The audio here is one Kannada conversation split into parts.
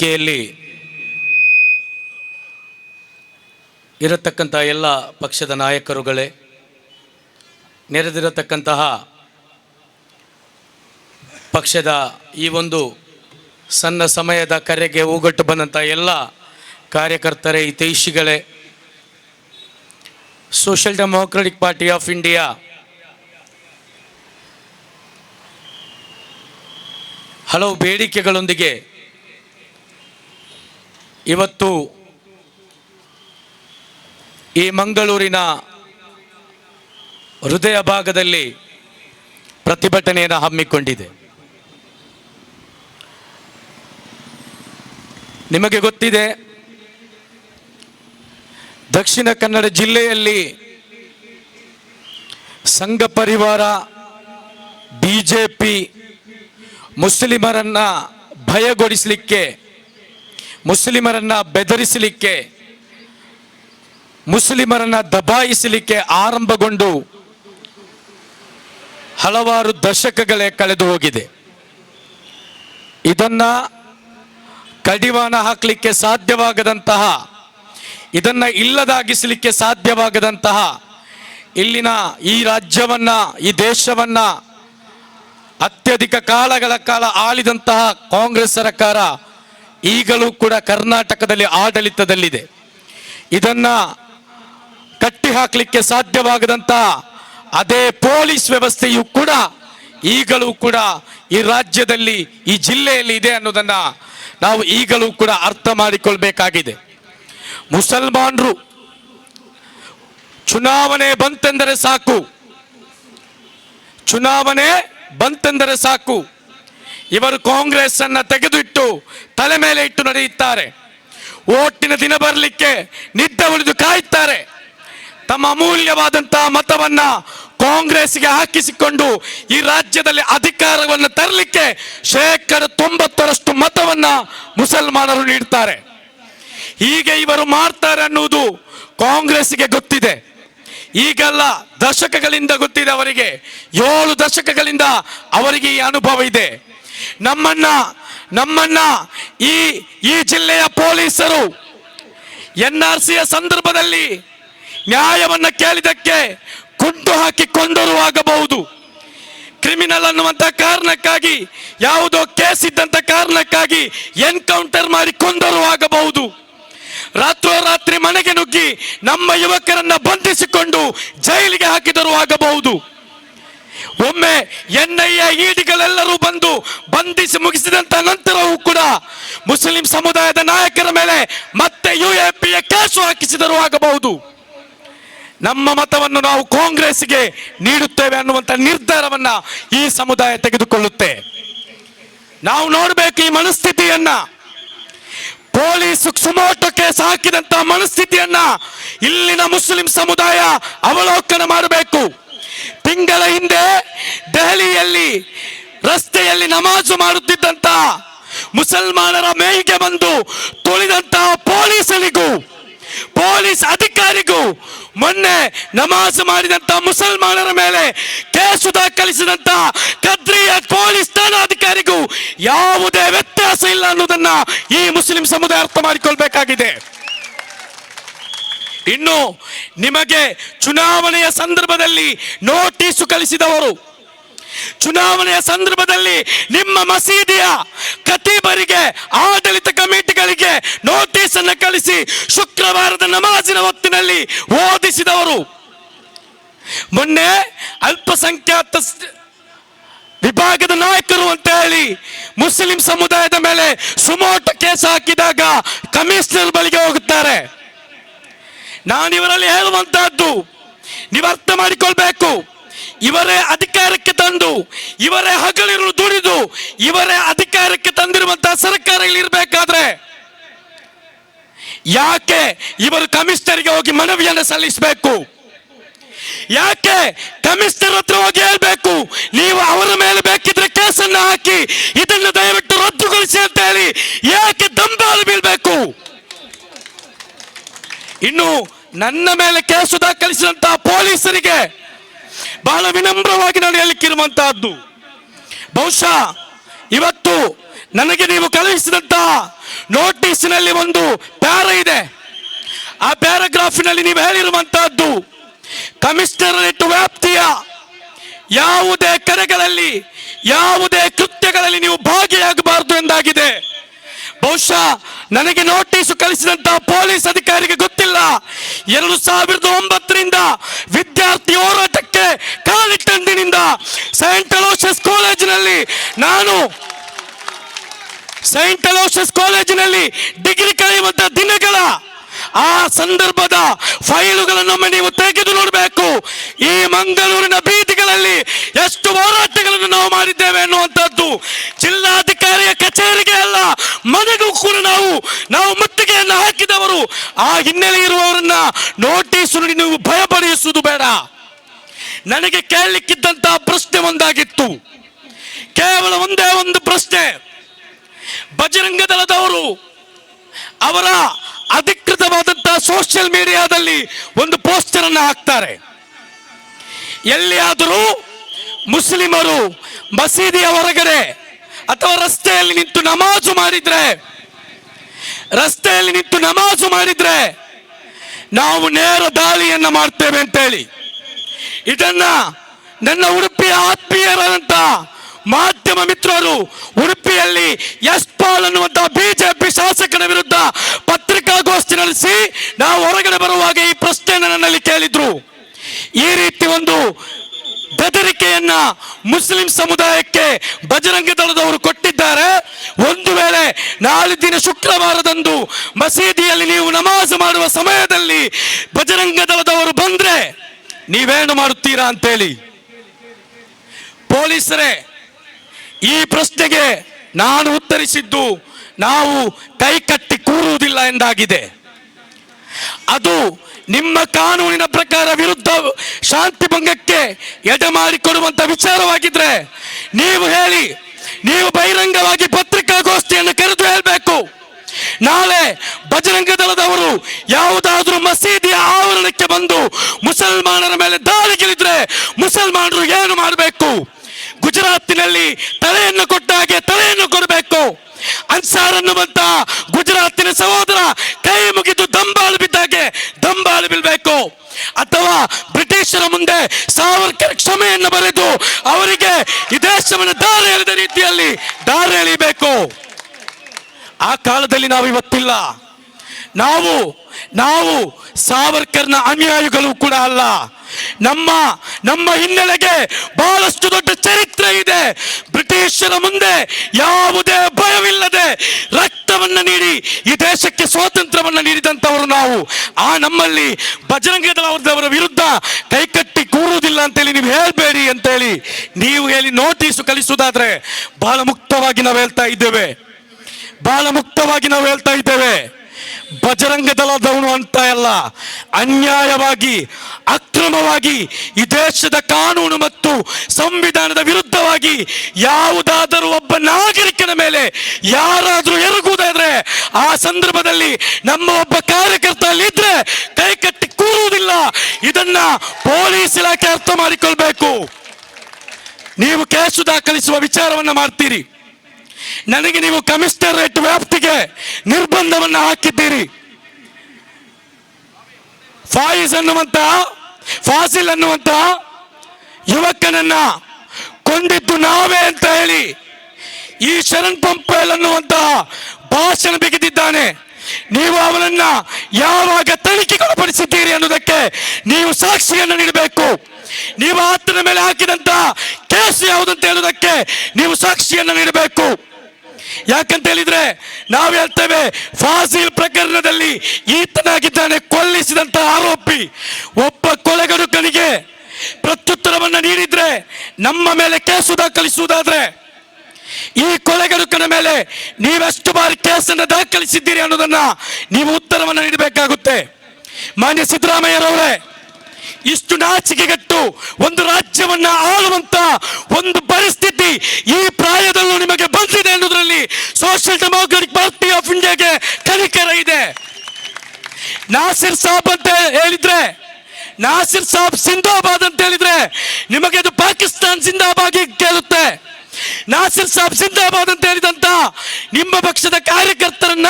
ವೇದಿಕೆಯಲ್ಲಿ ಇರತಕ್ಕಂಥ ಎಲ್ಲ ಪಕ್ಷದ ನಾಯಕರುಗಳೇ, ನೆರೆದಿರತಕ್ಕಂತಹ ಪಕ್ಷದ ಈ ಒಂದು ಸಣ್ಣ ಸಮಯದ ಕರೆಗೆ ಹೋಗಟ್ಟು ಬಂದಂಥ ಎಲ್ಲ ಕಾರ್ಯಕರ್ತರೇ ಹಿತೈಷಿಗಳೇ social democratic party of India, ಹಲವು ಬೇಡಿಕೆಗಳೊಂದಿಗೆ ಇವತ್ತು ಈ ಮಂಗಳೂರಿನ ಹೃದಯ ಭಾಗದಲ್ಲಿ ಪ್ರತಿಭಟನೆಯನ್ನು ಹಮ್ಮಿಕೊಂಡಿದೆ. ನಿಮಗೆ ಗೊತ್ತಿದೆ, ದಕ್ಷಿಣ ಕನ್ನಡ ಜಿಲ್ಲೆಯಲ್ಲಿ ಸಂಘ ಪರಿವಾರ, ಬಿಜೆಪಿ ಮುಸ್ಲಿಮರನ್ನ ಭಯಗೊಳಿಸಲಿಕ್ಕೆ ಮುಸ್ಲಿಮರನ್ನ ಬೆದರಿಸಲಿಕ್ಕೆ, ಮುಸ್ಲಿಮರನ್ನ ದಬಾಯಿಸಲಿಕ್ಕೆ ಆರಂಭಗೊಂಡು ಹಲವಾರು ದಶಕಗಳೇ ಕಳೆದು ಹೋಗಿದೆ. ಇದನ್ನ ಕಡಿವಾಣ ಹಾಕಲಿಕ್ಕೆ ಸಾಧ್ಯವಾಗದಂತಹ, ಇದನ್ನ ಇಲ್ಲದಾಗಿಸಲಿಕ್ಕೆ ಸಾಧ್ಯವಾಗದಂತಹ ಇಲ್ಲಿನ ಈ ರಾಜ್ಯವನ್ನ, ಈ ದೇಶವನ್ನ ಅತ್ಯಧಿಕ ಕಾಲಗಳ ಕಾಲ ಆಳಿದಂತಹ ಕಾಂಗ್ರೆಸ್ ಸರ್ಕಾರ ಈಗಲೂ ಕೂಡ ಕರ್ನಾಟಕದಲ್ಲಿ ಆಡಳಿತದಲ್ಲಿದೆ. ಇದನ್ನ ಕಟ್ಟಿ ಹಾಕಲಿಕ್ಕೆ ಸಾಧ್ಯವಾಗದಂತ ಅದೇ ಪೊಲೀಸ್ ವ್ಯವಸ್ಥೆಯು ಕೂಡ ಈಗಲೂ ಕೂಡ ಈ ರಾಜ್ಯದಲ್ಲಿ, ಈ ಜಿಲ್ಲೆಯಲ್ಲಿ ಇದೆ ಅನ್ನೋದನ್ನ ನಾವು ಈಗಲೂ ಕೂಡ ಅರ್ಥ ಮಾಡಿಕೊಳ್ಬೇಕಾಗಿದೆ. ಮುಸಲ್ಮಾನರು ಚುನಾವಣೆ ಬಂತೆಂದರೆ ಸಾಕು. ಚುನಾವಣೆ ಬಂತೆಂದರೆ ಸಾಕು. ಇವರು ಕಾಂಗ್ರೆಸ್ ಅನ್ನ ತೆಗೆದಿಟ್ಟು ತಲೆ ಮೇಲೆ ಇಟ್ಟು ನಡೆಯುತ್ತಾರೆ. ಓಟಿನ ದಿನ ಬರಲಿಕ್ಕೆ ನಿದ್ದೆ ಉಳಿದು ಕಾಯುತ್ತಾರೆ ತಮ್ಮ ಅಮೂಲ್ಯವಾದಂತಹ ಮತವನ್ನ ಕಾಂಗ್ರೆಸ್ಗೆ ಹಾಕಿಸಿಕೊಂಡು ಈ ರಾಜ್ಯದಲ್ಲಿ ಅಧಿಕಾರವನ್ನು ತರಲಿಕ್ಕೆ ಶೇಕಡ ತೊಂಬತ್ತರಷ್ಟು ಮತವನ್ನ ಮುಸಲ್ಮಾನರು ನೀಡುತ್ತಾರೆ ಹೀಗೆ ಇವರು ಮಾಡ್ತಾರೆ ಅನ್ನುವುದು ಕಾಂಗ್ರೆಸ್ಗೆ ಗೊತ್ತಿದೆ. ಈಗಲ್ಲ ದಶಕಗಳಿಂದ ಗೊತ್ತಿದೆ ಅವರಿಗೆ. ಏಳು ದಶಕಗಳಿಂದ ಅವರಿಗೆ ಈ ಅನುಭವ ಇದೆ. ನಮ್ಮನ್ನ ನಮ್ಮನ್ನ ಈ ಈ ಜಿಲ್ಲೆಯ ಪೊಲೀಸರು ಎನ್ ಆರ್ ಸಿಯ ಸಂದರ್ಭದಲ್ಲಿ ನ್ಯಾಯವನ್ನ ಕೇಳಿದಕ್ಕೆ ಕುಂಟು ಹಾಕಿ ಆಗಬಹುದು. ಕ್ರಿಮಿನಲ್ ಅನ್ನುವಂತ ಕಾರಣಕ್ಕಾಗಿ, ಯಾವುದೋ ಕೇಸ್ ಇದ್ದಂತ ಕಾರಣಕ್ಕಾಗಿ ಎನ್ಕೌಂಟರ್ ಮಾಡಿ ಕೊಂದರು ಆಗಬಹುದು. ರಾತ್ರೋರಾತ್ರಿ ಮನೆಗೆ ನುಗ್ಗಿ ನಮ್ಮ ಯುವಕರನ್ನ ಬಂಧಿಸಿಕೊಂಡು ಜೈಲಿಗೆ ಹಾಕಿದರೂ ಆಗಬಹುದು. ಒಮ್ಮೆ ಎನ್ಐಎ ಇಡಿಗಳೆಲ್ಲರೂ ಬಂದು ಬಂಧಿಸಿ ಮುಗಿಸಿದಂತ ನಂತರವೂ ಕೂಡ ಮುಸ್ಲಿಂ ಸಮುದಾಯದ ನಾಯಕರ ಮೇಲೆ ಮತ್ತೆ ಯುಎಪಿಯ ಕೇಸು ಹಾಕಿಸಿದರೂ ಆಗಬಹುದು. ನಮ್ಮ ಮತವನ್ನು ನಾವು ಕಾಂಗ್ರೆಸ್ಗೆ ನೀಡುತ್ತೇವೆ ಅನ್ನುವಂಥ ನಿರ್ಧಾರವನ್ನ ಈ ಸಮುದಾಯ ತೆಗೆದುಕೊಳ್ಳುತ್ತೆ. ನಾವು ನೋಡಬೇಕು ಈ ಮನಸ್ಥಿತಿಯನ್ನ. ಪೊಲೀಸ್ ಸುಮೋಟೋ ಕೇಸ್ ಹಾಕಿದಂತ ಮನಸ್ಥಿತಿಯನ್ನ ಇಲ್ಲಿನ ಮುಸ್ಲಿಂ ಸಮುದಾಯ ಅವಲೋಕನ ಮಾಡಬೇಕು. ತಿಂಗಳ ಹಿಂದೆ ದೆಹಲಿಯಲ್ಲಿ ರಸ್ತೆಯಲ್ಲಿ ನಮಾಜು ಮಾಡುತ್ತಿದ್ದಂತ ಮುಸಲ್ಮಾನರ ಮೇಲ್ಗೆ ಬಂದು ತುಳಿದಂತಹ ಪೊಲೀಸರಿಗೂ, ಪೊಲೀಸ್ ಅಧಿಕಾರಿಗೂ ಮೊನ್ನೆ ನಮಾಜ್ ಮಾಡಿದಂತ ಮುಸಲ್ಮಾನರ ಮೇಲೆ ಕೇಸು ದಾಖಲಿಸಿದಂತ ಕದ್ರಿಯ ಪೊಲೀಸ್ ಠಾಣಾಧಿಕಾರಿಗೂ ಯಾವುದೇ ವ್ಯತ್ಯಾಸ ಇಲ್ಲ ಅನ್ನೋದನ್ನ ಈ ಮುಸ್ಲಿಂ ಸಮುದಾಯ ಅರ್ಥ ಮಾಡಿಕೊಳ್ಬೇಕಾಗಿದೆ. ಇನ್ನು ನಿಮಗೆ ಚುನಾವಣೆಯ ಸಂದರ್ಭದಲ್ಲಿ ನೋಟಿಸು ಕಳಿಸಿದವರು ಚುನಾವಣೆಯ ಸಂದರ್ಭದಲ್ಲಿ ನಿಮ್ಮ ಮಸೀದಿಯ ಕತೀಬರಿಗೆ ಆಡಳಿತ ಕಮಿಟಿಗಳಿಗೆ ನೋಟಿಸ್ ಅನ್ನು ಕಳಿಸಿ ಶುಕ್ರವಾರದ ನಮಾಜಿನ ಹೊತ್ತಿನಲ್ಲಿ ಓದಿಸಿದವರು. ಮೊನ್ನೆ ಅಲ್ಪಸಂಖ್ಯಾತ ವಿಭಾಗದ ನಾಯಕರು ಅಂತ ಹೇಳಿ ಮುಸ್ಲಿಂ ಸಮುದಾಯದ ಮೇಲೆ ಸುಮೋಟ ಕೇಸ್ ಹಾಕಿದಾಗ ಕಮಿಷನರ್ ಬಳಿಗೆ ಹೋಗುತ್ತಾರೆ. ನಾನು ಇವರಲ್ಲಿ ಹೇಳುವಂತಹದ್ದು, ನೀವು ಅರ್ಥ ಮಾಡಿಕೊಳ್ಬೇಕು. ಇವರೇ ಅಧಿಕಾರಕ್ಕೆ ತಂದು, ಇವರೇ ಹಗಲಿರು ದುಡಿದು, ಇವರೇ ಅಧಿಕಾರಕ್ಕೆ ತಂದಿರುವಂತಹ ಸರ್ಕಾರಗಳು ಇಲ್ಲಿ ಇರಬೇಕಾದ್ರೆ ಯಾಕೆ ಇವರು ಕಮಿಷನರ್ಗೆ ಹೋಗಿ ಮನವಿಯನ್ನು ಸಲ್ಲಿಸಬೇಕು? ಯಾಕೆ ಕಮಿಷನರ್ ಹತ್ರ ಹೋಗಿ ಹೇಳ್ಬೇಕು? ನೀವು ಅವರ ಮೇಲೆ ಬೇಕಿದ್ರೆ ಕೇಸನ್ನ ಹಾಕಿ ಇದನ್ನು ದಯವಿಟ್ಟು ರದ್ದುಗೊಳಿಸಿ ಅಂತ ಹೇಳಿ ಯಾಕೆ ದಂಬಾಲು ಬೀಳ್ಬೇಕು? ಇನ್ನು ನನ್ನ ಮೇಲೆ ಕೇಸು ದಾಖಲಿಸಿದಂತಹ ಪೊಲೀಸರಿಗೆ ಬಹಳ ವಿನಮ್ರವಾಗಿ ನಾನು ಹೇಳಲಿಕ್ಕಿರುವಂತಹದ್ದು ಬಹುಶಃ ಇವತ್ತು ನನಗೆ ನೀವು ಕಳುಹಿಸಿದಂತ ನೋಟಿಸ್ನಲ್ಲಿ ಒಂದು ಪ್ಯಾರ ಇದೆ. ಆ ಪ್ಯಾರಾಗ್ರಾಫಿನಲ್ಲಿ ನೀವು ಹೇಳಿರುವಂತಹದ್ದು, ಕಮಿಷನರೇಟ್ ವ್ಯಾಪ್ತಿಯ ಯಾವುದೇ ಕರೆಗಳಲ್ಲಿ, ಯಾವುದೇ ಕೃತ್ಯಗಳಲ್ಲಿ ನೀವು ಭಾಗಿಯಾಗಬಾರದು ಎಂದಾಗಿದೆ. ಬಹುಶಃ ನನಗೆ ನೋಟಿಸ್ ಕಳಿಸಿದಂತಹ ಪೊಲೀಸ್ ಅಧಿಕಾರಿಗೆ ಗೊತ್ತಿಲ್ಲ. ಎರಡು ಸಾವಿರದ ಒಂಬತ್ತರಿಂದ ವಿದ್ಯಾರ್ಥಿ ಹೋರಾಟಕ್ಕೆ ಕಾಲಿಟ್ಟಂದಿನಿಂದ ಸೈಂಟ್ ಅಲೋಷಸ್ ಕಾಲೇಜಿನಲ್ಲಿ ನಾನು ಸೈಂಟ್ ಅಲೋಷಸ್ ಕಾಲೇಜಿನಲ್ಲಿ ಡಿಗ್ರಿ ಕಳೆಯುವಂತಹ ದಿನಗಳ ಆ ಸಂದರ್ಭದ ಫೈಲುಗಳನ್ನೊಮ್ಮೆ ನೀವು ತೆಗೆದು ನೋಡಬೇಕು. ಈ ಮಂಗಳೂರಿನ ಬೀದಿಗಳಲ್ಲಿ ಎಷ್ಟು ಹೋರಾಟಗಳನ್ನು ನಾವು ಮಾಡಿದ್ದೇವೆ ಅನ್ನುವಂಥದ್ದು ಜಿಲ್ಲಾಧಿಕಾರಿಯ ಕಚೇರಿಗೆ ಅಲ್ಲ, ಮನೆಗೂ ಕೂಡ ನಾವು ನಾವು ಮುತ್ತಿಗೆಯನ್ನು ಹಾಕಿದವರು. ಆ ಹಿನ್ನೆಲೆ ಇರುವವರನ್ನ ನೋಟಿಸ್ ನೋಡಿ ನೀವು ಭಯಪಡಿಸುವುದು ಬೇಡ. ನನಗೆ ಕೇಳಲಿಕ್ಕಿದ್ದಂತಹ ಪ್ರಶ್ನೆ ಒಂದಾಗಿತ್ತು. ಕೇವಲ ಒಂದೇ ಒಂದು ಪ್ರಶ್ನೆ. ಬಜರಂಗ ದಳದವರು ಅವರ ಅಧಿಕೃತವಾದಂತಹ ಸೋಷಿಯಲ್ ಮೀಡಿಯಾದಲ್ಲಿ ಒಂದು ಪೋಸ್ಟರ್ ಅನ್ನು ಹಾಕ್ತಾರೆ. ಎಲ್ಲಿಯಾದರೂ ಮುಸ್ಲಿಮರು ಮಸೀದಿಯ ಹೊರಗಡೆ ಅಥವಾ ರಸ್ತೆಯಲ್ಲಿ ನಿಂತು ನಮಾಜು ಮಾಡಿದ್ರೆ, ರಸ್ತೆಯಲ್ಲಿ ನಿಂತು ನಮಾಜು ಮಾಡಿದ್ರೆ ನಾವು ನೇರ ದಾಳಿಯನ್ನ ಮಾಡ್ತೇವೆ ಅಂತ ಹೇಳಿ ಇದನ್ನ ನನ್ನ ಉಡುಪಿಯ ಆತ್ಮೀಯರಾದಂತ ಮಾಧ್ಯಮ ಮಿತ್ರರು, ಉಡುಪಿಯಲ್ಲಿ ಎಸ್ ಪಾಲ್ ಅನ್ನುವಂತಹ ಬಿಜೆಪಿ ಶಾಸಕನ ವಿರುದ್ಧ ಪತ್ರಿಕಾಗೋಷ್ಠಿ ನಡೆಸಿ ನಾವು ಹೊರಗಡೆ ಬರುವಾಗ ಈ ಪ್ರಶ್ನೆಯನ್ನು ನನ್ನಲ್ಲಿ ಕೇಳಿದ್ರು. ಈ ರೀತಿ ಒಂದು ಬೆದರಿಕೆಯನ್ನ ಮುಸ್ಲಿಂ ಸಮುದಾಯಕ್ಕೆ ಬಜರಂಗ ದಳದವರು ಕೊಟ್ಟಿದ್ದಾರೆ. ಒಂದು ವೇಳೆ ನಾಳೆ ದಿನ ಶುಕ್ರವಾರದಂದು ಮಸೀದಿಯಲ್ಲಿ ನೀವು ನಮಾಜ್ ಮಾಡುವ ಸಮಯದಲ್ಲಿ ಬಜರಂಗ ದಳದವರು ಬಂದ್ರೆ ನೀವೇನು ಮಾಡುತ್ತೀರಾ ಅಂತೇಳಿ. ಪೊಲೀಸರೇ ಈ ಪ್ರಶ್ನೆಗೆ ನಾನು ಉತ್ತರಿಸಿದ್ದು ನಾವು ಕೈ ಕಟ್ಟಿ ಕೂರುವುದಿಲ್ಲ ಎಂದಾಗಿದೆ. ಅದು ನಿಮ್ಮ ಕಾನೂನಿನ ಪ್ರಕಾರ ವಿರುದ್ಧ ಶಾಂತಿ ಭಂಗಕ್ಕೆ ಎಡೆ ಮಾಡಿಕೊಡುವಂತ ವಿಚಾರವಾಗಿದ್ರೆ ನೀವು ಹೇಳಿ, ನೀವು ಬಹಿರಂಗವಾಗಿ ಪತ್ರಿಕಾಗೋಷ್ಠಿಯನ್ನು ಕರೆದು ಹೇಳಬೇಕು. ನಾಳೆ ಬಜರಂಗ ದಳದವರು ಯಾವುದಾದ್ರೂ ಮಸೀದಿಯ ಆವರಣಕ್ಕೆ ಬಂದು ಮುಸಲ್ಮಾನರ ಮೇಲೆ ದಾಳಿಗಿಳಿದ್ರೆ ಮುಸಲ್ಮಾನರು ಏನು ಮಾಡಬೇಕು? ಗುಜರಾತಿನಲ್ಲಿ ತಲೆಯನ್ನು ಕೊಟ್ಟ ಹಾಗೆ ತಲೆಯನ್ನು ಕೊಡಬೇಕು. ಅನ್ಸಾರ್ ಅನ್ನುವಂತ ಗುಜರಾತಿನ ಸಹೋದರ ಕೈ ಮುಗಿದು ದಂಬಾಲು ಬಿದ್ದಾಗೆ ದಂಬಾಲು ಬೀಳ್ಬೇಕು. ಅಥವಾ ಬ್ರಿಟಿಷರ ಮುಂದೆ ಸಾವರ್ಕರ್ ಕ್ಷಮೆಯನ್ನು ಬರೆದು ಅವರಿಗೆ ಈ ದೇಶವನ್ನು ದಾರಿ ಎಳೆದ ರೀತಿಯಲ್ಲಿ ದಾರಿ ಎಳಿಬೇಕು ಆ ಕಾಲದಲ್ಲಿ ನಾವು ಇವತ್ತಿಲ್ಲ ನಾವು ನಾವು ಸಾವರ್ಕರ್ನ ಅನುಯಾಯಿಗಳು ಕೂಡ ಅಲ್ಲ. ನಮ್ಮ ನಮ್ಮ ಹಿನ್ನೆಲೆಗೆ ಬಹಳಷ್ಟು ದೊಡ್ಡ ಚರಿತ್ರೆ ಇದೆ. ಬ್ರಿಟಿಷರ ಮುಂದೆ ಯಾವುದೇ ಭಯವಿಲ್ಲದೆ ರಕ್ತವನ್ನು ನೀಡಿ, ಈ ದೇಶಕ್ಕೆ ಸ್ವಾತಂತ್ರ್ಯವನ್ನು ನೀಡಿದಂಥವರು ನಾವು. ಆ ನಮ್ಮಲ್ಲಿ ಬಜರಂಗದವರ ವಿರುದ್ಧ ಕೈಕಟ್ಟಿ ಕೂರುವುದಿಲ್ಲ ಅಂತೇಳಿ ನೀವು ಹೇಳಬೇಡಿ ಅಂತೇಳಿ ನೀವು ಹೇಳಿ ನೋಟಿಸ್ ಕಲಿಸುವುದಾದ್ರೆ ಬಹಳ ಮುಕ್ತವಾಗಿ ನಾವು ಹೇಳ್ತಾ ಇದ್ದೇವೆ. ಬಹಳ ಮುಕ್ತವಾಗಿ ನಾವು ಹೇಳ್ತಾ ಇದ್ದೇವೆ. ಬಜರಂಗ ದಳದವನು ಅಂತ ಅಲ್ಲ, ಅನ್ಯಾಯವಾಗಿ, ಅಕ್ರಮವಾಗಿ ಈ ದೇಶದ ಕಾನೂನು ಮತ್ತು ಸಂವಿಧಾನದ ವಿರುದ್ಧವಾಗಿ ಯಾವುದಾದರೂ ಒಬ್ಬ ನಾಗರಿಕನ ಮೇಲೆ ಯಾರಾದರೂ ಎರಗುವುದಾದ್ರೆ ಆ ಸಂದರ್ಭದಲ್ಲಿ ನಮ್ಮ ಒಬ್ಬ ಕಾರ್ಯಕರ್ತ ಇದ್ರೆ ಕೈ ಕಟ್ಟಿ ಕೂರುವುದಿಲ್ಲ. ಇದನ್ನ ಪೊಲೀಸ್ ಇಲಾಖೆ ಅರ್ಥ ಮಾಡಿಕೊಳ್ಬೇಕು. ನೀವು ಕೇಸು ದಾಖಲಿಸುವ ವಿಚಾರವನ್ನ ಮಾಡ್ತೀರಿ. ನನಗೆ ನೀವು ಕಮಿಷನರೇಟ್ ವ್ಯಾಪ್ತಿಗೆ ನಿರ್ಬಂಧವನ್ನು ಹಾಕಿದ್ದೀರಿ. ಫಾಯಿಸ್ ಅನ್ನುವಂತ, ಫಾಸಿಲ್ ಅನ್ನುವಂತ ಯುವಕನನ್ನ ಕೊಂದಿದ್ದು ನಾವೇ ಅಂತ ಹೇಳಿ ಈ ಶರಣ್ ಪಂಪಲ್ ಅನ್ನುವಂತಹ ಭಾಷಣ ಬಿಗಿದಿದ್ದಾನೆ. ನೀವು ಅವನನ್ನ ಯಾವಾಗ ತನಿಖೆಗೊಳಪಡಿಸಿದ್ದೀರಿ ಅನ್ನೋದಕ್ಕೆ ನೀವು ಸಾಕ್ಷಿಯನ್ನು ನೀಡಬೇಕು. ನೀವು ಆತನ ಮೇಲೆ ಹಾಕಿದಂತ ಕೇಸು ಯಾವುದಂತ ಹೇಳುವುದಕ್ಕೆ ನೀವು ಸಾಕ್ಷಿಯನ್ನು ನೀಡಬೇಕು. ಯಾಕಂತ ಹೇಳಿದ್ರೆ ನಾವು ಹೇಳ್ತೇವೆ ಫಾಸಿಲ್ ಪ್ರಕರಣದಲ್ಲಿ ಈತನಾಗಿದ್ದಾನೆ, ಕೊಲ್ಲಿಸಿದಂತ ಆರೋಪಿ. ಒಬ್ಬ ಕೊಲೆಗಡುಕನಿಗೆ ಪ್ರತ್ಯುತ್ತರವನ್ನ ನೀಡಿದ್ರೆ ನಮ್ಮ ಮೇಲೆ ಕೇಸು ದಾಖಲಿಸುವುದಾದ್ರೆ, ಈ ಕೊಲೆಗಡುಕನ ಮೇಲೆ ನೀವೆಷ್ಟು ಬಾರಿ ಕೇಸನ್ನು ದಾಖಲಿಸಿದ್ದೀರಿ ಅನ್ನೋದನ್ನ ನೀವು ಉತ್ತರವನ್ನು ನೀಡಬೇಕಾಗುತ್ತೆ. ಮಾನ್ಯ ಸಿದ್ದರಾಮಯ್ಯರವರೇ ಇಷ್ಟು ನಾಚಿಕೆಗಟ್ಟು ಒಂದು ರಾಜ್ಯವನ್ನ ಆಳುವಂತ ಒಂದು ಪರಿಸ್ಥಿತಿ ಈ ಪ್ರಾಯದಲ್ಲೂ ನಿಮಗೆ ಬಂದಿದೆ ಅನ್ನೋದ್ರಲ್ಲಿ ಸೋಷಿಯಲ್ ಡೆಮೋಕ್ರೆಟಿಕ್ ಪಾರ್ಟಿ ಆಫ್ ಇಂಡಿಯಾಗೆ ಕನಿಕರ ಇದೆ. ನಾಸಿರ್ ಸಾಬ್ ಅಂತ ಹೇಳಿದ್ರೆ, ನಾಸಿರ್ ಸಾಬ್ ಸಿಂಧಾಬಾದ್ ಅಂತ ಹೇಳಿದ್ರೆ ನಿಮಗೆ ಅದು ಪಾಕಿಸ್ತಾನ್ ಸಿಂದಾಬಾದ್ ಕೇಳುತ್ತೆ. ನಾಸಿರ್ ಸಾಬ್ ಜಿಂದಾಬಾದ್ ಅಂತ ಹೇಳಿದಂತ ನಿಮ್ಮ ಪಕ್ಷದ ಕಾರ್ಯಕರ್ತರನ್ನ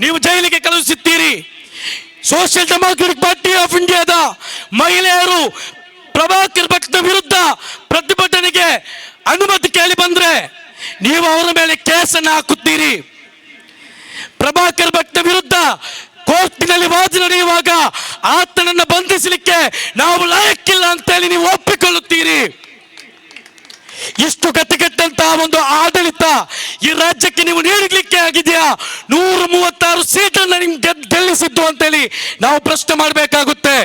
ನೀವು ಜೈಲಿಗೆ ಕಳುಹಿಸುತ್ತೀರಿ ಸೋಷಿಯಲ್ ಡೆಮಾಕ್ರೆಟಿಕ್ ಪಾರ್ಟಿ ಆಫ್ ಇಂಡಿಯಾದ ಮಹಿಳೆಯರು ಪ್ರಭಾಕರ್ ಭಟ್ನ ವಿರುದ್ಧ ಪ್ರತಿಭಟನೆಗೆ ಅನುಮತಿ ಕೇಳಿ ಬಂದ್ರೆ ನೀವು ಅವರ ಮೇಲೆ ಕೇಸನ್ನು ಹಾಕುತ್ತೀರಿ. ಪ್ರಭಾಕರ್ ಭಟ್ನ ವಿರುದ್ಧ ಕೋರ್ಟಿನಲ್ಲಿ ವಾದ ನಡೆಯುವಾಗ ಆತನನ್ನು ಬಂಧಿಸಲಿಕ್ಕೆ ನಾವು ಲಾಯಕ್ಕಿಲ್ಲ ಅಂತೇಳಿ ನೀವು ಒಪ್ಪಿಕೊಳ್ಳುತ್ತೀರಿ. ಇಷ್ಟು ಗತಿಗೆಟ್ಟಂತಹ ಒಂದು ಆಡಳಿತ ಈ ರಾಜ್ಯಕ್ಕೆ ನೀವು ನೀಡಲಿಕ್ಕೆ ಆಗಿದೆಯಾ? ನೂರ ಮೂವತ್ತಾರು ಸೀಟನ್ನು ನಿಮ್ಗೆ ಗೆಲ್ಲಿಸಿದ್ದು ಅಂತೇಳಿ ನಾವು ಪ್ರಶ್ನೆ ಮಾಡಬೇಕಾಗುತ್ತೆ.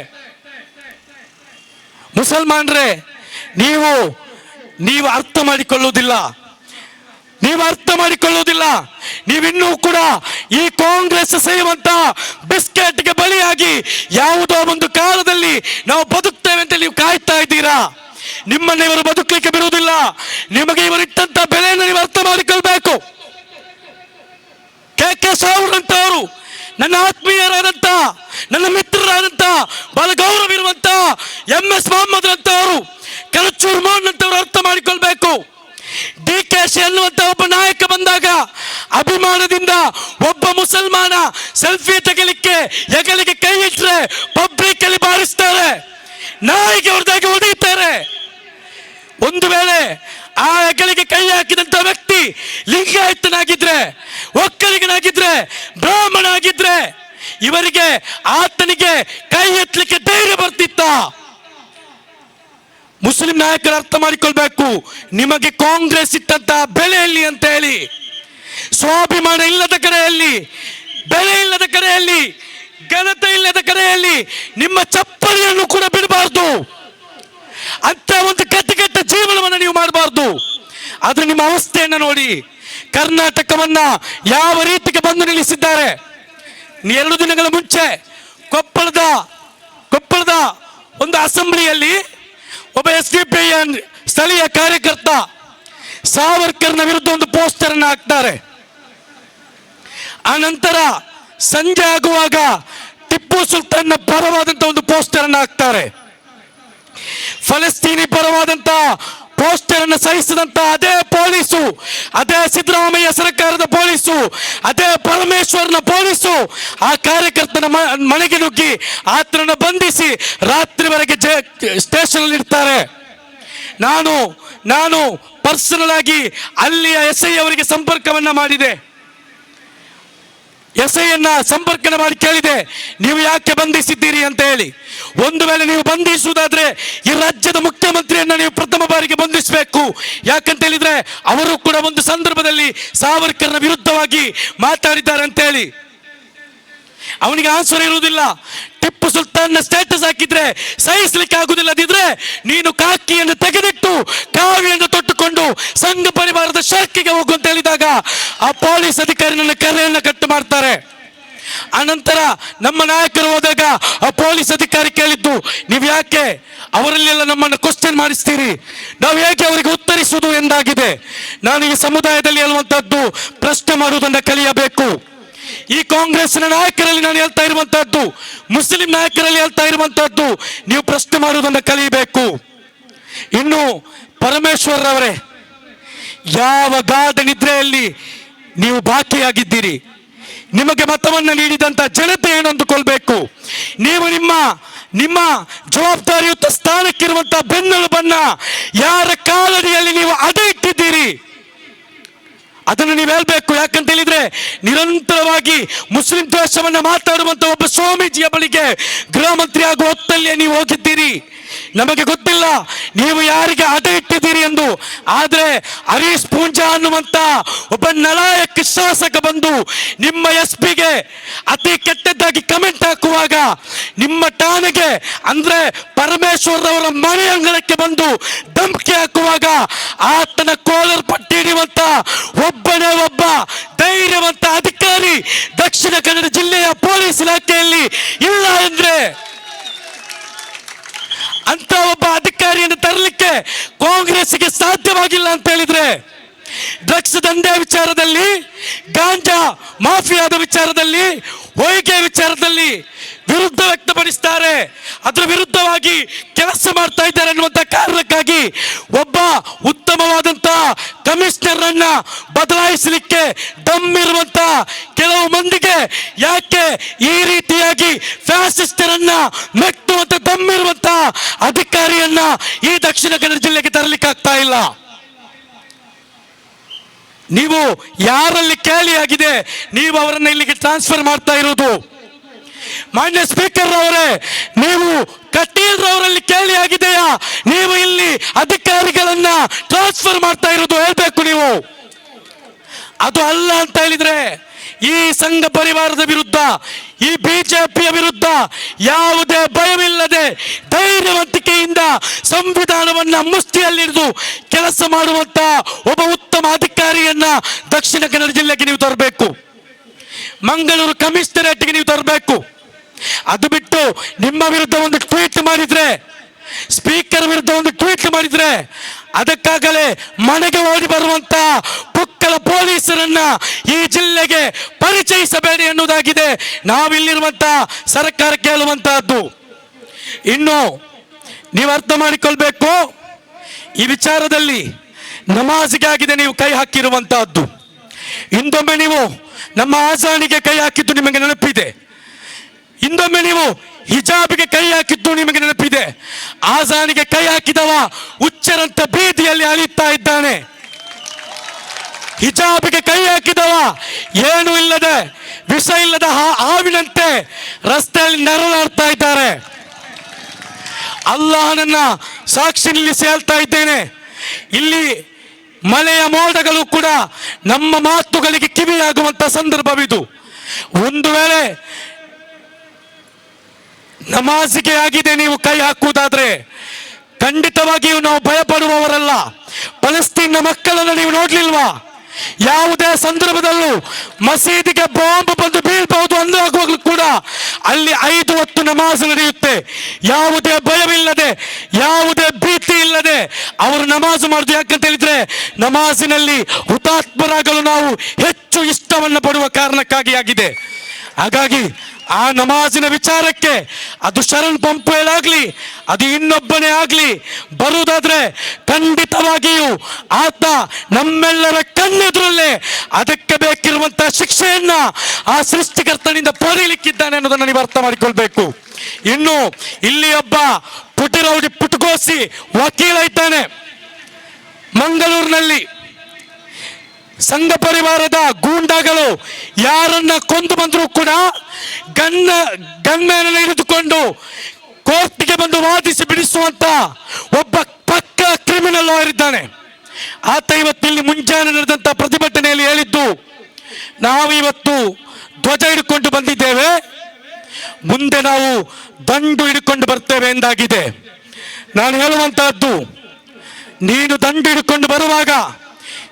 ಮುಸಲ್ಮಾನ್ರೆ, ನೀವು ನೀವು ಅರ್ಥ ಮಾಡಿಕೊಳ್ಳುವುದಿಲ್ಲ. ನೀವು ಅರ್ಥ ಮಾಡಿಕೊಳ್ಳುವುದಿಲ್ಲ. ನೀವಿನ್ನೂ ಕೂಡ ಈ ಕಾಂಗ್ರೆಸ್ ಸೇವಂತ ಬಿಸ್ಕೆಟ್ಗೆ ಬಲಿಯಾಗಿ ಯಾವುದೋ ಒಂದು ಕಾಲದಲ್ಲಿ ನಾವು ಬದುಕ್ತೇವೆ ಅಂತ ನೀವು ಕಾಯ್ತಾ ಇದ್ದೀರಾ? ನಿಮ್ಮನ್ನ ಇವರು ಬದುಕಲಿಕ್ಕೆ ಬಿಡುವುದಿಲ್ಲ. ನಿಮಗೆ ಇವರಿಟ್ಟಂತ ಬೆಲೆಯನ್ನು ನೀವು ಅರ್ಥ ಮಾಡಿಕೊಳ್ಬೇಕು. ಕೆ ಕೆ ಸಾವ್ರಂತವರು, ನನ್ನ ಆತ್ಮೀಯರಾದಂತ, ನನ್ನ ಮಿತ್ರರಾದಂತ, ಬಹಳ ಗೌರವಿರುವಂತ ಎಂ ಎಸ್ ಮೊಹಮ್ಮದ್ ಅಂತವರು ಕೆಲಚೂರ್ ಮೋಹನ್ ಅಂತವರು ಅರ್ಥ ಮಾಡಿಕೊಳ್ಬೇಕು. ಡಿ ಕೆ ಶಿ ಅನ್ನುವಂತ ಒಬ್ಬ ನಾಯಕ ಬಂದಾಗ ಅಭಿಮಾನದಿಂದ ಒಬ್ಬ ಮುಸಲ್ಮಾನ ಸೆಲ್ಫಿ ತೆಗಿಲಿಕ್ಕೆ, ಹೆಗಲಿಗೆ ಕೈ ಇಟ್ಟರೆ ಪಬ್ಲಿಕ್ ಅಲ್ಲಿ ಬಾರಿಸ್ತಾರೆ. ನಾಯಿಗೆ ಹೊರದಾಗಿ ಹೊಡೆಯುತ್ತಾರೆ ಒಂದು ವೇಳೆ ಆ ಹೆಗಲಿಗೆ ಕೈ ಹಾಕಿದಂತ ವ್ಯಕ್ತಿ ಲಿಂಗಾಯತನಾಗಿದ್ರೆ, ಒಕ್ಕಲಿಗನಾಗಿದ್ರೆ ಬ್ರಾಹ್ಮಣ ಆಗಿದ್ರೆ ಇವರಿಗೆ ಆತನಿಗೆ ಕೈ ಎತ್ತಲಿಕ್ಕೆ ಧೈರ್ಯ ಬರ್ತಿತ್ತ. ಮುಸ್ಲಿಂ ನಾಯಕರು ಅರ್ಥ ಮಾಡಿಕೊಳ್ಬೇಕು. ನಿಮಗೆ ಕಾಂಗ್ರೆಸ್ ಇಟ್ಟಂತ ಬೆಲೆಯಲ್ಲಿ ಅಂತ ಹೇಳಿ. ಸ್ವಾಭಿಮಾನ ಇಲ್ಲದ ಕಡೆಯಲ್ಲಿ ಬೆಲೆ ಇಲ್ಲದ ಕಡೆಯಲ್ಲಿ ಘನತೆ ಇಲ್ಲದ ಕಡೆಯಲ್ಲಿ ನಿಮ್ಮ ಚಪ್ಪಲಿಯನ್ನು ಕೂಡ ಬಿಡಬಾರ್ದು. ಅಂತ ಒಂದು ಕೆಟ್ಟ ಜೀವನವನ್ನು ನೀವು ಮಾಡಬಾರ್ದು. ಆದ್ರೆ ನಿಮ್ಮ ಅವಸ್ಥೆಯನ್ನು ನೋಡಿ, ಕರ್ನಾಟಕವನ್ನ ಯಾವ ರೀತಿಗೆ ಬಂದು ನಿಲ್ಲಿಸಿದ್ದಾರೆ. ಎರಡು ದಿನಗಳ ಮುಂಚೆ ಕೊಪ್ಪಳದ ಕೊಪ್ಪಳದ ಒಂದು ಅಸೆಂಬ್ಲಿಯಲ್ಲಿ ಒಬ್ಬ ಎಸ್ ಡಿ ಪಿ ಸ್ಥಳೀಯ ಕಾರ್ಯಕರ್ತ ಸಾವರ್ಕರ್ನ ವಿರುದ್ಧ ಒಂದು ಪೋಸ್ಟರ್ ಅನ್ನು ಹಾಕ್ತಾರೆ. ಆ ನಂತರ ಸಂಜೆ ಆಗುವಾಗ ಟಿಪ್ಪು ಸುಲ್ತಾನ್ನ ಪರವಾದಂತ ಒಂದು ಪೋಸ್ಟರ್ ಅನ್ನು ಹಾಕ್ತಾರೆ. ಫಲಸ್ತೀನಿ ಪರವಾದಂತ ಪೋಸ್ಟರ್ ಅನ್ನು ಸಹಿಸಿದಂತ ಅದೇ ಪೊಲೀಸು, ಅದೇ ಸಿದ್ದರಾಮಯ್ಯ ಸರ್ಕಾರದ ಪೊಲೀಸು, ಅದೇ ಪರಮೇಶ್ವರನ ಪೊಲೀಸು ಆ ಕಾರ್ಯಕರ್ತನ ಮನೆಗೆ ನುಗ್ಗಿ ಆತನನ್ನು ಬಂಧಿಸಿ ರಾತ್ರಿವರೆಗೆ ಸ್ಟೇಷನ್ ಅಲ್ಲಿ ಇರ್ತಾರೆ ನಾನು ನಾನು ಪರ್ಸನಲ್ ಆಗಿ ಅಲ್ಲಿಯ ಎಸ್ ಐ ಅವರಿಗೆ ಸಂಪರ್ಕವನ್ನ ಮಾಡಿದೆ. ಎಸ್ ಐಯನ್ನ ಸಂಪರ್ಕ ಮಾಡಿ ಕೇಳಿದೆ, ನೀವು ಯಾಕೆ ಬಂಧಿಸಿದ್ದೀರಿ ಅಂತ ಹೇಳಿ. ಒಂದು ವೇಳೆ ನೀವು ಬಂಧಿಸುವುದಾದ್ರೆ ಈ ರಾಜ್ಯದ ಮುಖ್ಯಮಂತ್ರಿಯನ್ನ ನೀವು ಪ್ರಥಮ ಬಾರಿಗೆ ಬಂಧಿಸಬೇಕು. ಯಾಕಂತ ಹೇಳಿದ್ರೆ ಅವರು ಕೂಡ ಒಂದು ಸಂದರ್ಭದಲ್ಲಿ ಸಾವರ್ಕರ್ನ ವಿರುದ್ಧವಾಗಿ ಮಾತಾಡಿದ್ದಾರೆ ಅಂತ ಹೇಳಿ. ಅವನಿಗೆ ಆನ್ಸರ್ ಇರುವುದಿಲ್ಲ. ಟಿಪ್ಪು ಸುಲ್ತಾನ್ ಸ್ಟೇಟಸ್ ಹಾಕಿದ್ರೆ ಸಹಿಸಲಿಕ್ಕೆ ಆಗುದಿಲ್ಲದಿದ್ರೆ ನೀನು ಕಾಕಿಯನ್ನು ತೆಗೆದಿಟ್ಟು ಕಾವಿಯನ್ನು ತೊಟ್ಟುಕೊಂಡು ಸಂಘ ಪರಿವಾರದ ಶಾಖೆಗೆ ಹೋಗು ಅಂತ ಹೇಳಿದಾಗ ಆ ಪೊಲೀಸ್ ಅಧಿಕಾರಿ ನನ್ನ ಕರೆಯನ್ನು ಕಟ್ಟು ಮಾಡ್ತಾರೆ. ಅನಂತರ ನಮ್ಮ ನಾಯಕರು ಹೋದಾಗ ಆ ಪೊಲೀಸ್ ಅಧಿಕಾರಿ ಕೇಳಿದ್ದು, ನೀವು ಯಾಕೆ ಅವರಲ್ಲೆಲ್ಲ ನಮ್ಮನ್ನು ಕ್ವಶನ್ ಮಾಡಿಸ್ತೀರಿ? ನಾವು ಹೇಗೆ ಅವರಿಗೆ ಉತ್ತರಿಸುವುದು ಎಂದಾಗಿದೆ? ನಾನು ಈ ಸಮುದಾಯದಲ್ಲಿ ಹೇಳುವಂತದ್ದು ಪ್ರಶ್ನೆ ಮಾಡುವುದನ್ನು ಕಲಿಯಬೇಕು. ಈ ಕಾಂಗ್ರೆಸ್ನ ನಾಯಕರಲ್ಲಿ ನಾನು ಹೇಳ್ತಾ ಇರುವಂತಹದ್ದು, ಮುಸ್ಲಿಂ ನಾಯಕರಲ್ಲಿ ಹೇಳ್ತಾ ಇರುವಂತಹದ್ದು, ನೀವು ಪ್ರಶ್ನೆ ಮಾಡುವುದನ್ನು ಕಲಿಯಬೇಕು ಇನ್ನು ಪರಮೇಶ್ವರ್ ಅವರೇ, ಯಾವ ಗಾಢ ನಿದ್ರೆಯಲ್ಲಿ ನೀವು ಬಾಕಿಯಾಗಿದ್ದೀರಿ ನಿಮಗೆ ಮತವನ್ನು ನೀಡಿದಂತ ಜನತೆ ಏನು ಅಂದುಕೊಳ್ಬೇಕು? ನೀವು ನಿಮ್ಮ ನಿಮ್ಮ ಜವಾಬ್ದಾರಿಯುತ ಸ್ಥಾನಕ್ಕಿರುವಂತಹ ಬೆನ್ನೆಲುಬನ್ನ ಯಾರ ಕಾಲಡಿಯಲ್ಲಿ ನೀವು ಅಡ ಇಟ್ಟಿದ್ದೀರಿ? ಅದನ್ನು ನೀವು ಹೇಳ್ಬೇಕು. ಯಾಕಂತ ಹೇಳಿದ್ರೆ ನಿರಂತರವಾಗಿ ಮುಸ್ಲಿಂ ದ್ವೇಷವನ್ನ ಮಾತಾಡುವಂತ ಒಬ್ಬ ಸ್ವಾಮೀಜಿಯ ಬಳಿಗೆ ಗೃಹ ಮಂತ್ರಿ ಆಗುವ ಹೊತ್ತಲ್ಲೇ ನೀವು ಹೋಗಿದ್ದೀರಿ. ನಮಗೆ ಗೊತ್ತಿಲ್ಲ. ನೀವು ಯಾರಿಗೆ ಅಡ ಇಟ್ಟಿದ್ದೀರಿ ಎಂದು. ಆದ್ರೆ ಹರೀಶ್ ಪೂಂಜಾ ಅನ್ನುವಂತ ಒಬ್ಬ ನಲಾಯಕ್ ಶಾಸಕ ಬಂದು ನಿಮ್ಮ ಎಸ್ ಪಿಗೆ ಅತಿ ಕೆಟ್ಟದ್ದಾಗಿ ಕಮೆಂಟ್ ಹಾಕುವಾಗ ನಿಮ್ಮ ಠಾಣೆಗೆ ಅಂದ್ರೆ ಪರಮೇಶ್ವರ್ ಅವರ ಮನೆ ಅಂಗಳಕ್ಕೆ ಬಂದು ಧಮಕಿ ಹಾಕುವಾಗ ಆತನ ಕೋಲರ್ ಪಟ್ಟಿ ಹಿಡಿಯುವಂತ ಒಬ್ಬನೇ ಒಬ್ಬ ಧೈರ್ಯವಂತ ಅಧಿಕಾರಿ ದಕ್ಷಿಣ ಕನ್ನಡ ಜಿಲ್ಲೆಯ ಪೊಲೀಸ್ ಇಲಾಖೆಯಲ್ಲಿ ಇಲ್ಲ ಅಂದ್ರೆ ಅಂತ ಒಬ್ಬ ಅಧಿಕಾರಿಯನ್ನು ತರಲಿಕ್ಕೆ ಕಾಂಗ್ರೆಸ್ಗೆ ಸಾಧ್ಯವಾಗಿಲ್ಲ ಅಂತ ಹೇಳಿದ್ರೆ ಡ್ರಗ್ಸ್ ದಂಧೆ ವಿಚಾರದಲ್ಲಿ, ಗಾಂಜಾ ಮಾಫಿಯಾದ ವಿಚಾರದಲ್ಲಿ, ಹೊಯ್ಗೆ ವಿಚಾರದಲ್ಲಿ ವಿರುದ್ಧ ವ್ಯಕ್ತಪಡಿಸ್ತಾರೆ. ಅದರ ವಿರುದ್ಧವಾಗಿ ಕೆಲಸ ಮಾಡ್ತಾ ಇದ್ದಾರೆ ಅನ್ನುವಂಥ ಕಾರಣಕ್ಕಾಗಿ ಒಬ್ಬ ಉತ್ತಮವಾದಂತ ಕಮಿಷನರ್ ಅನ್ನ ಬದಲಾಯಿಸಲಿಕ್ಕೆ ದಮ್ ಇರುವಂತ ಕೆಲವು ಮಂದಿಗೆ ಯಾಕೆ ಈ ರೀತಿಯಾಗಿ ಫ್ಯಾಸಿಸ್ಟರನ್ನ ಮೆಟ್ಟುವಂತ ದಮ್ ಇರುವಂತ ಅಧಿಕಾರಿಯನ್ನ ಈ ದಕ್ಷಿಣ ಕನ್ನಡ ಜಿಲ್ಲೆಗೆ ತರಲಿಕ್ಕೆ ಆಗ್ತಾ ಇಲ್ಲ. ನೀವು ಯಾರಲ್ಲಿ ಕೇಳಿಯಾಗಿದೆ ನೀವು ಅವರನ್ನ ಇಲ್ಲಿಗೆ ಟ್ರಾನ್ಸ್ಫರ್ ಮಾಡ್ತಾ ಇರೋದು ಮಾನ್ಯ ಸ್ಪೀಕರ್ ಅವರೇ ನೀವು ಕಟೀಲ್ ಕೇಳಿ ಆಗಿದೆಯಾ? ನೀವು ಇಲ್ಲಿ ಅಧಿಕಾರಿಗಳನ್ನ ಟ್ರಾನ್ಸ್ಫರ್ ಮಾಡ್ತಾ ಇರೋದು ಹೇಳ್ಬೇಕು ನೀವು. ಅದು ಅಲ್ಲ ಅಂತ ಹೇಳಿದ್ರೆ, ಈ ಸಂಘ ಪರಿವಾರದ ವಿರುದ್ಧ, ಈ ಬಿಜೆಪಿಯ ವಿರುದ್ಧ ಯಾವುದೇ ಭಯವಿಲ್ಲದೆ ಧೈರ್ಯವಂತಿಕೆಯಿಂದ ಸಂವಿಧಾನವನ್ನ ಮುಷ್ಟಿಯಲ್ಲಿರಿದು ಕೆಲಸ ಮಾಡುವಂತ ಒಬ್ಬ ಉತ್ತಮ ಅಧಿಕಾರಿಯನ್ನ ದಕ್ಷಿಣ ಕನ್ನಡ ಜಿಲ್ಲೆಗೆ ನೀವು ತರಬೇಕು. ಮಂಗಳೂರು ಕಮಿಷನರೇಟ್ಗೆ ನೀವು ತರಬೇಕು. ಅದು ಬಿಟ್ಟು ನಿಮ್ಮ ವಿರುದ್ಧ ಒಂದು ಟ್ವೀಟ್ ಮಾಡಿದ್ರೆ, ಸ್ಪೀಕರ್ ವಿರುದ್ಧ ಒಂದು ಟ್ವೀಟ್ ಮಾಡಿದ್ರೆ, ಅದಕ್ಕಾಗಲೇ ಮನೆಗೆ ಓಡಿ ಬರುವಂತ ಪುಕ್ಕಲ ಪೊಲೀಸರನ್ನ ಈ ಜಿಲ್ಲೆಗೆ ಪರಿಚಯಿಸಬೇಡಿ ಎನ್ನುವುದಾಗಿದೆ. ನಾವಿಲ್ಲಿರುವಂತ ಸರ್ಕಾರ ಕೇಳುವಂತಹದ್ದು. ಇನ್ನು ನೀವು ಅರ್ಥ ಮಾಡಿಕೊಳ್ಬೇಕು. ಈ ವಿಚಾರದಲ್ಲಿ ನಮಾಜಿಗಾಗಿದೆ ನೀವು ಕೈ ಹಾಕಿರುವಂತಹದ್ದು. ಇಂದೊಮ್ಮೆ ನೀವು ನಮ್ಮ ಆಸಾನಿಗೆ ಕೈ ಹಾಕಿದ್ದು ನಿಮಗೆ ನೆನಪಿದೆ. ಇಂದೊಮ್ಮೆ ನೀವು ಹಿಜಾಬಿಗೆ ಕೈ ಹಾಕಿದ್ದು ನಿಮಗೆ ನೆನಪಿದೆ. ಆಸಾನಿಗೆ ಕೈ ಹಾಕಿದವ ಹುಚ್ಚರಂತ ಬೀದಿಯಲ್ಲಿ ಅಳಿತಾ ಇದ್ದಾನೆ. ಹಿಜಾಬಿಗೆ ಕೈ ಹಾಕಿದವ ಏನು ಇಲ್ಲದೆ ವಿಷ ಇಲ್ಲದ ಹಾವಿನಂತೆ ರಸ್ತೆಯಲ್ಲಿ ನರಳಾಡ್ತಾ ಇದ್ದಾರೆ. ಅಲ್ಲಾಹನನ್ನ ಸಾಕ್ಷಿ ನಿಲ್ಲಿಸಿ ಹೇಳ್ತಾ ಇದ್ದೇನೆ. ಇಲ್ಲಿ ಮಳೆಯ ಮೋಡಗಳು ಕೂಡ ನಮ್ಮ ಮಾತುಗಳಿಗೆ ಕಿವಿಯಾಗುವಂತ ಸಂದರ್ಭವಿದು. ಒಂದು ವೇಳೆ ನಮಾಜಿಗೆ ಆಗಿದೆ ನೀವು ಕೈ ಹಾಕುವುದಾದ್ರೆ ಖಂಡಿತವಾಗಿಯೂ ನಾವು ಭಯಪಡುವವರಲ್ಲ. ಫಲಸ್ತೀನ್ನ ಮಕ್ಕಳನ್ನು ನೀವು ನೋಡ್ಲಿಲ್ವಾ? ಯಾವುದೇ ಸಂದರ್ಭದಲ್ಲೂ ಮಸೀದಿಗೆ ಬಾಂಬ್ ಬಂದು ಬೀಳ್ಬಹುದು ಅಂದಾಗುವಾಗಲೂ ಕೂಡ ಅಲ್ಲಿ ಐದು ಹೊತ್ತು ನಮಾಜ್ ನಡೆಯುತ್ತೆ. ಯಾವುದೇ ಭಯವಿಲ್ಲದೆ, ಯಾವುದೇ ಭೀತಿ ಇಲ್ಲದೆ ಅವರು ನಮಾಜ್ ಮಾಡುದು ಯಾಕಂತ ಹೇಳಿದ್ರೆ ನಮಾಜಿನಲ್ಲಿ ಹುತಾತ್ಮರಾಗಲು ನಾವು ಹೆಚ್ಚು ಇಷ್ಟವನ್ನು ಪಡುವ ಕಾರಣಕ್ಕಾಗಿ ಆಗಿದೆ. ಹಾಗಾಗಿ ಆ ನಮಾಜಿನ ವಿಚಾರಕ್ಕೆ ಅದು ಶರಣ್ ಪಂಪೇಳಾಗ್ಲಿ ಅದು ಇನ್ನೊಬ್ಬನೇ ಆಗಲಿ, ಬರುವುದಾದ್ರೆ ಖಂಡಿತವಾಗಿಯೂ ಆತ ನಮ್ಮೆಲ್ಲರ ಕಣ್ಣೆದುರಲ್ಲೇ ಅದಕ್ಕೆ ಬೇಕಿರುವಂತಹ ಶಿಕ್ಷೆಯನ್ನ ಆ ಸೃಷ್ಟಿಕರ್ತನಿಂದ ಪಡೆಯಲಿಕ್ಕಿದ್ದಾನೆ ಅನ್ನೋದನ್ನು ನೀವು ಅರ್ಥ ಮಾಡಿಕೊಳ್ಬೇಕು. ಇನ್ನು ಇಲ್ಲಿ ಒಬ್ಬ ಪುಟಿರೌಡಿ ಪುಟಗೋಸಿ ವಕೀಲ ಇದ್ದಾನೆ, ಮಂಗಳೂರಿನಲ್ಲಿ. ಸಂಘ ಪರಿವಾರದ ಗೂಂಡಾಗಳು ಯಾರನ್ನ ಕೊಂದು ಬಂದರೂ ಕೂಡ ಗನ್ನ ಗನ್ಮ್ಯಾನನ್ನು ಹಿಡಿದುಕೊಂಡು ಕೋರ್ಟ್ಗೆ ಬಂದು ವಾದಿಸಿ ಬಿಡಿಸುವಂತ ಒಬ್ಬ ಪಕ್ಕ ಕ್ರಿಮಿನಲ್ ಲಾಯರ್ ಇದ್ದಾನೆ. ಆತ ಇವತ್ತು ಇಲ್ಲಿ ಮುಂಜಾನೆ ನಡೆದಂತ ಪ್ರತಿಭಟನೆಯಲ್ಲಿ ಹೇಳಿದ್ದು ನಾವು ಇವತ್ತು ಧ್ವಜ ಹಿಡ್ಕೊಂಡು ಬಂದಿದ್ದೇವೆ. ಮುಂದೆ ನಾವು ದಂಡು ಹಿಡ್ಕೊಂಡು ಬರ್ತೇವೆ ಎಂದಾಗಿದೆ. ನಾನು ಹೇಳುವಂತಹದ್ದು, ನೀನು ದಂಡು ಹಿಡ್ಕೊಂಡು ಬರುವಾಗ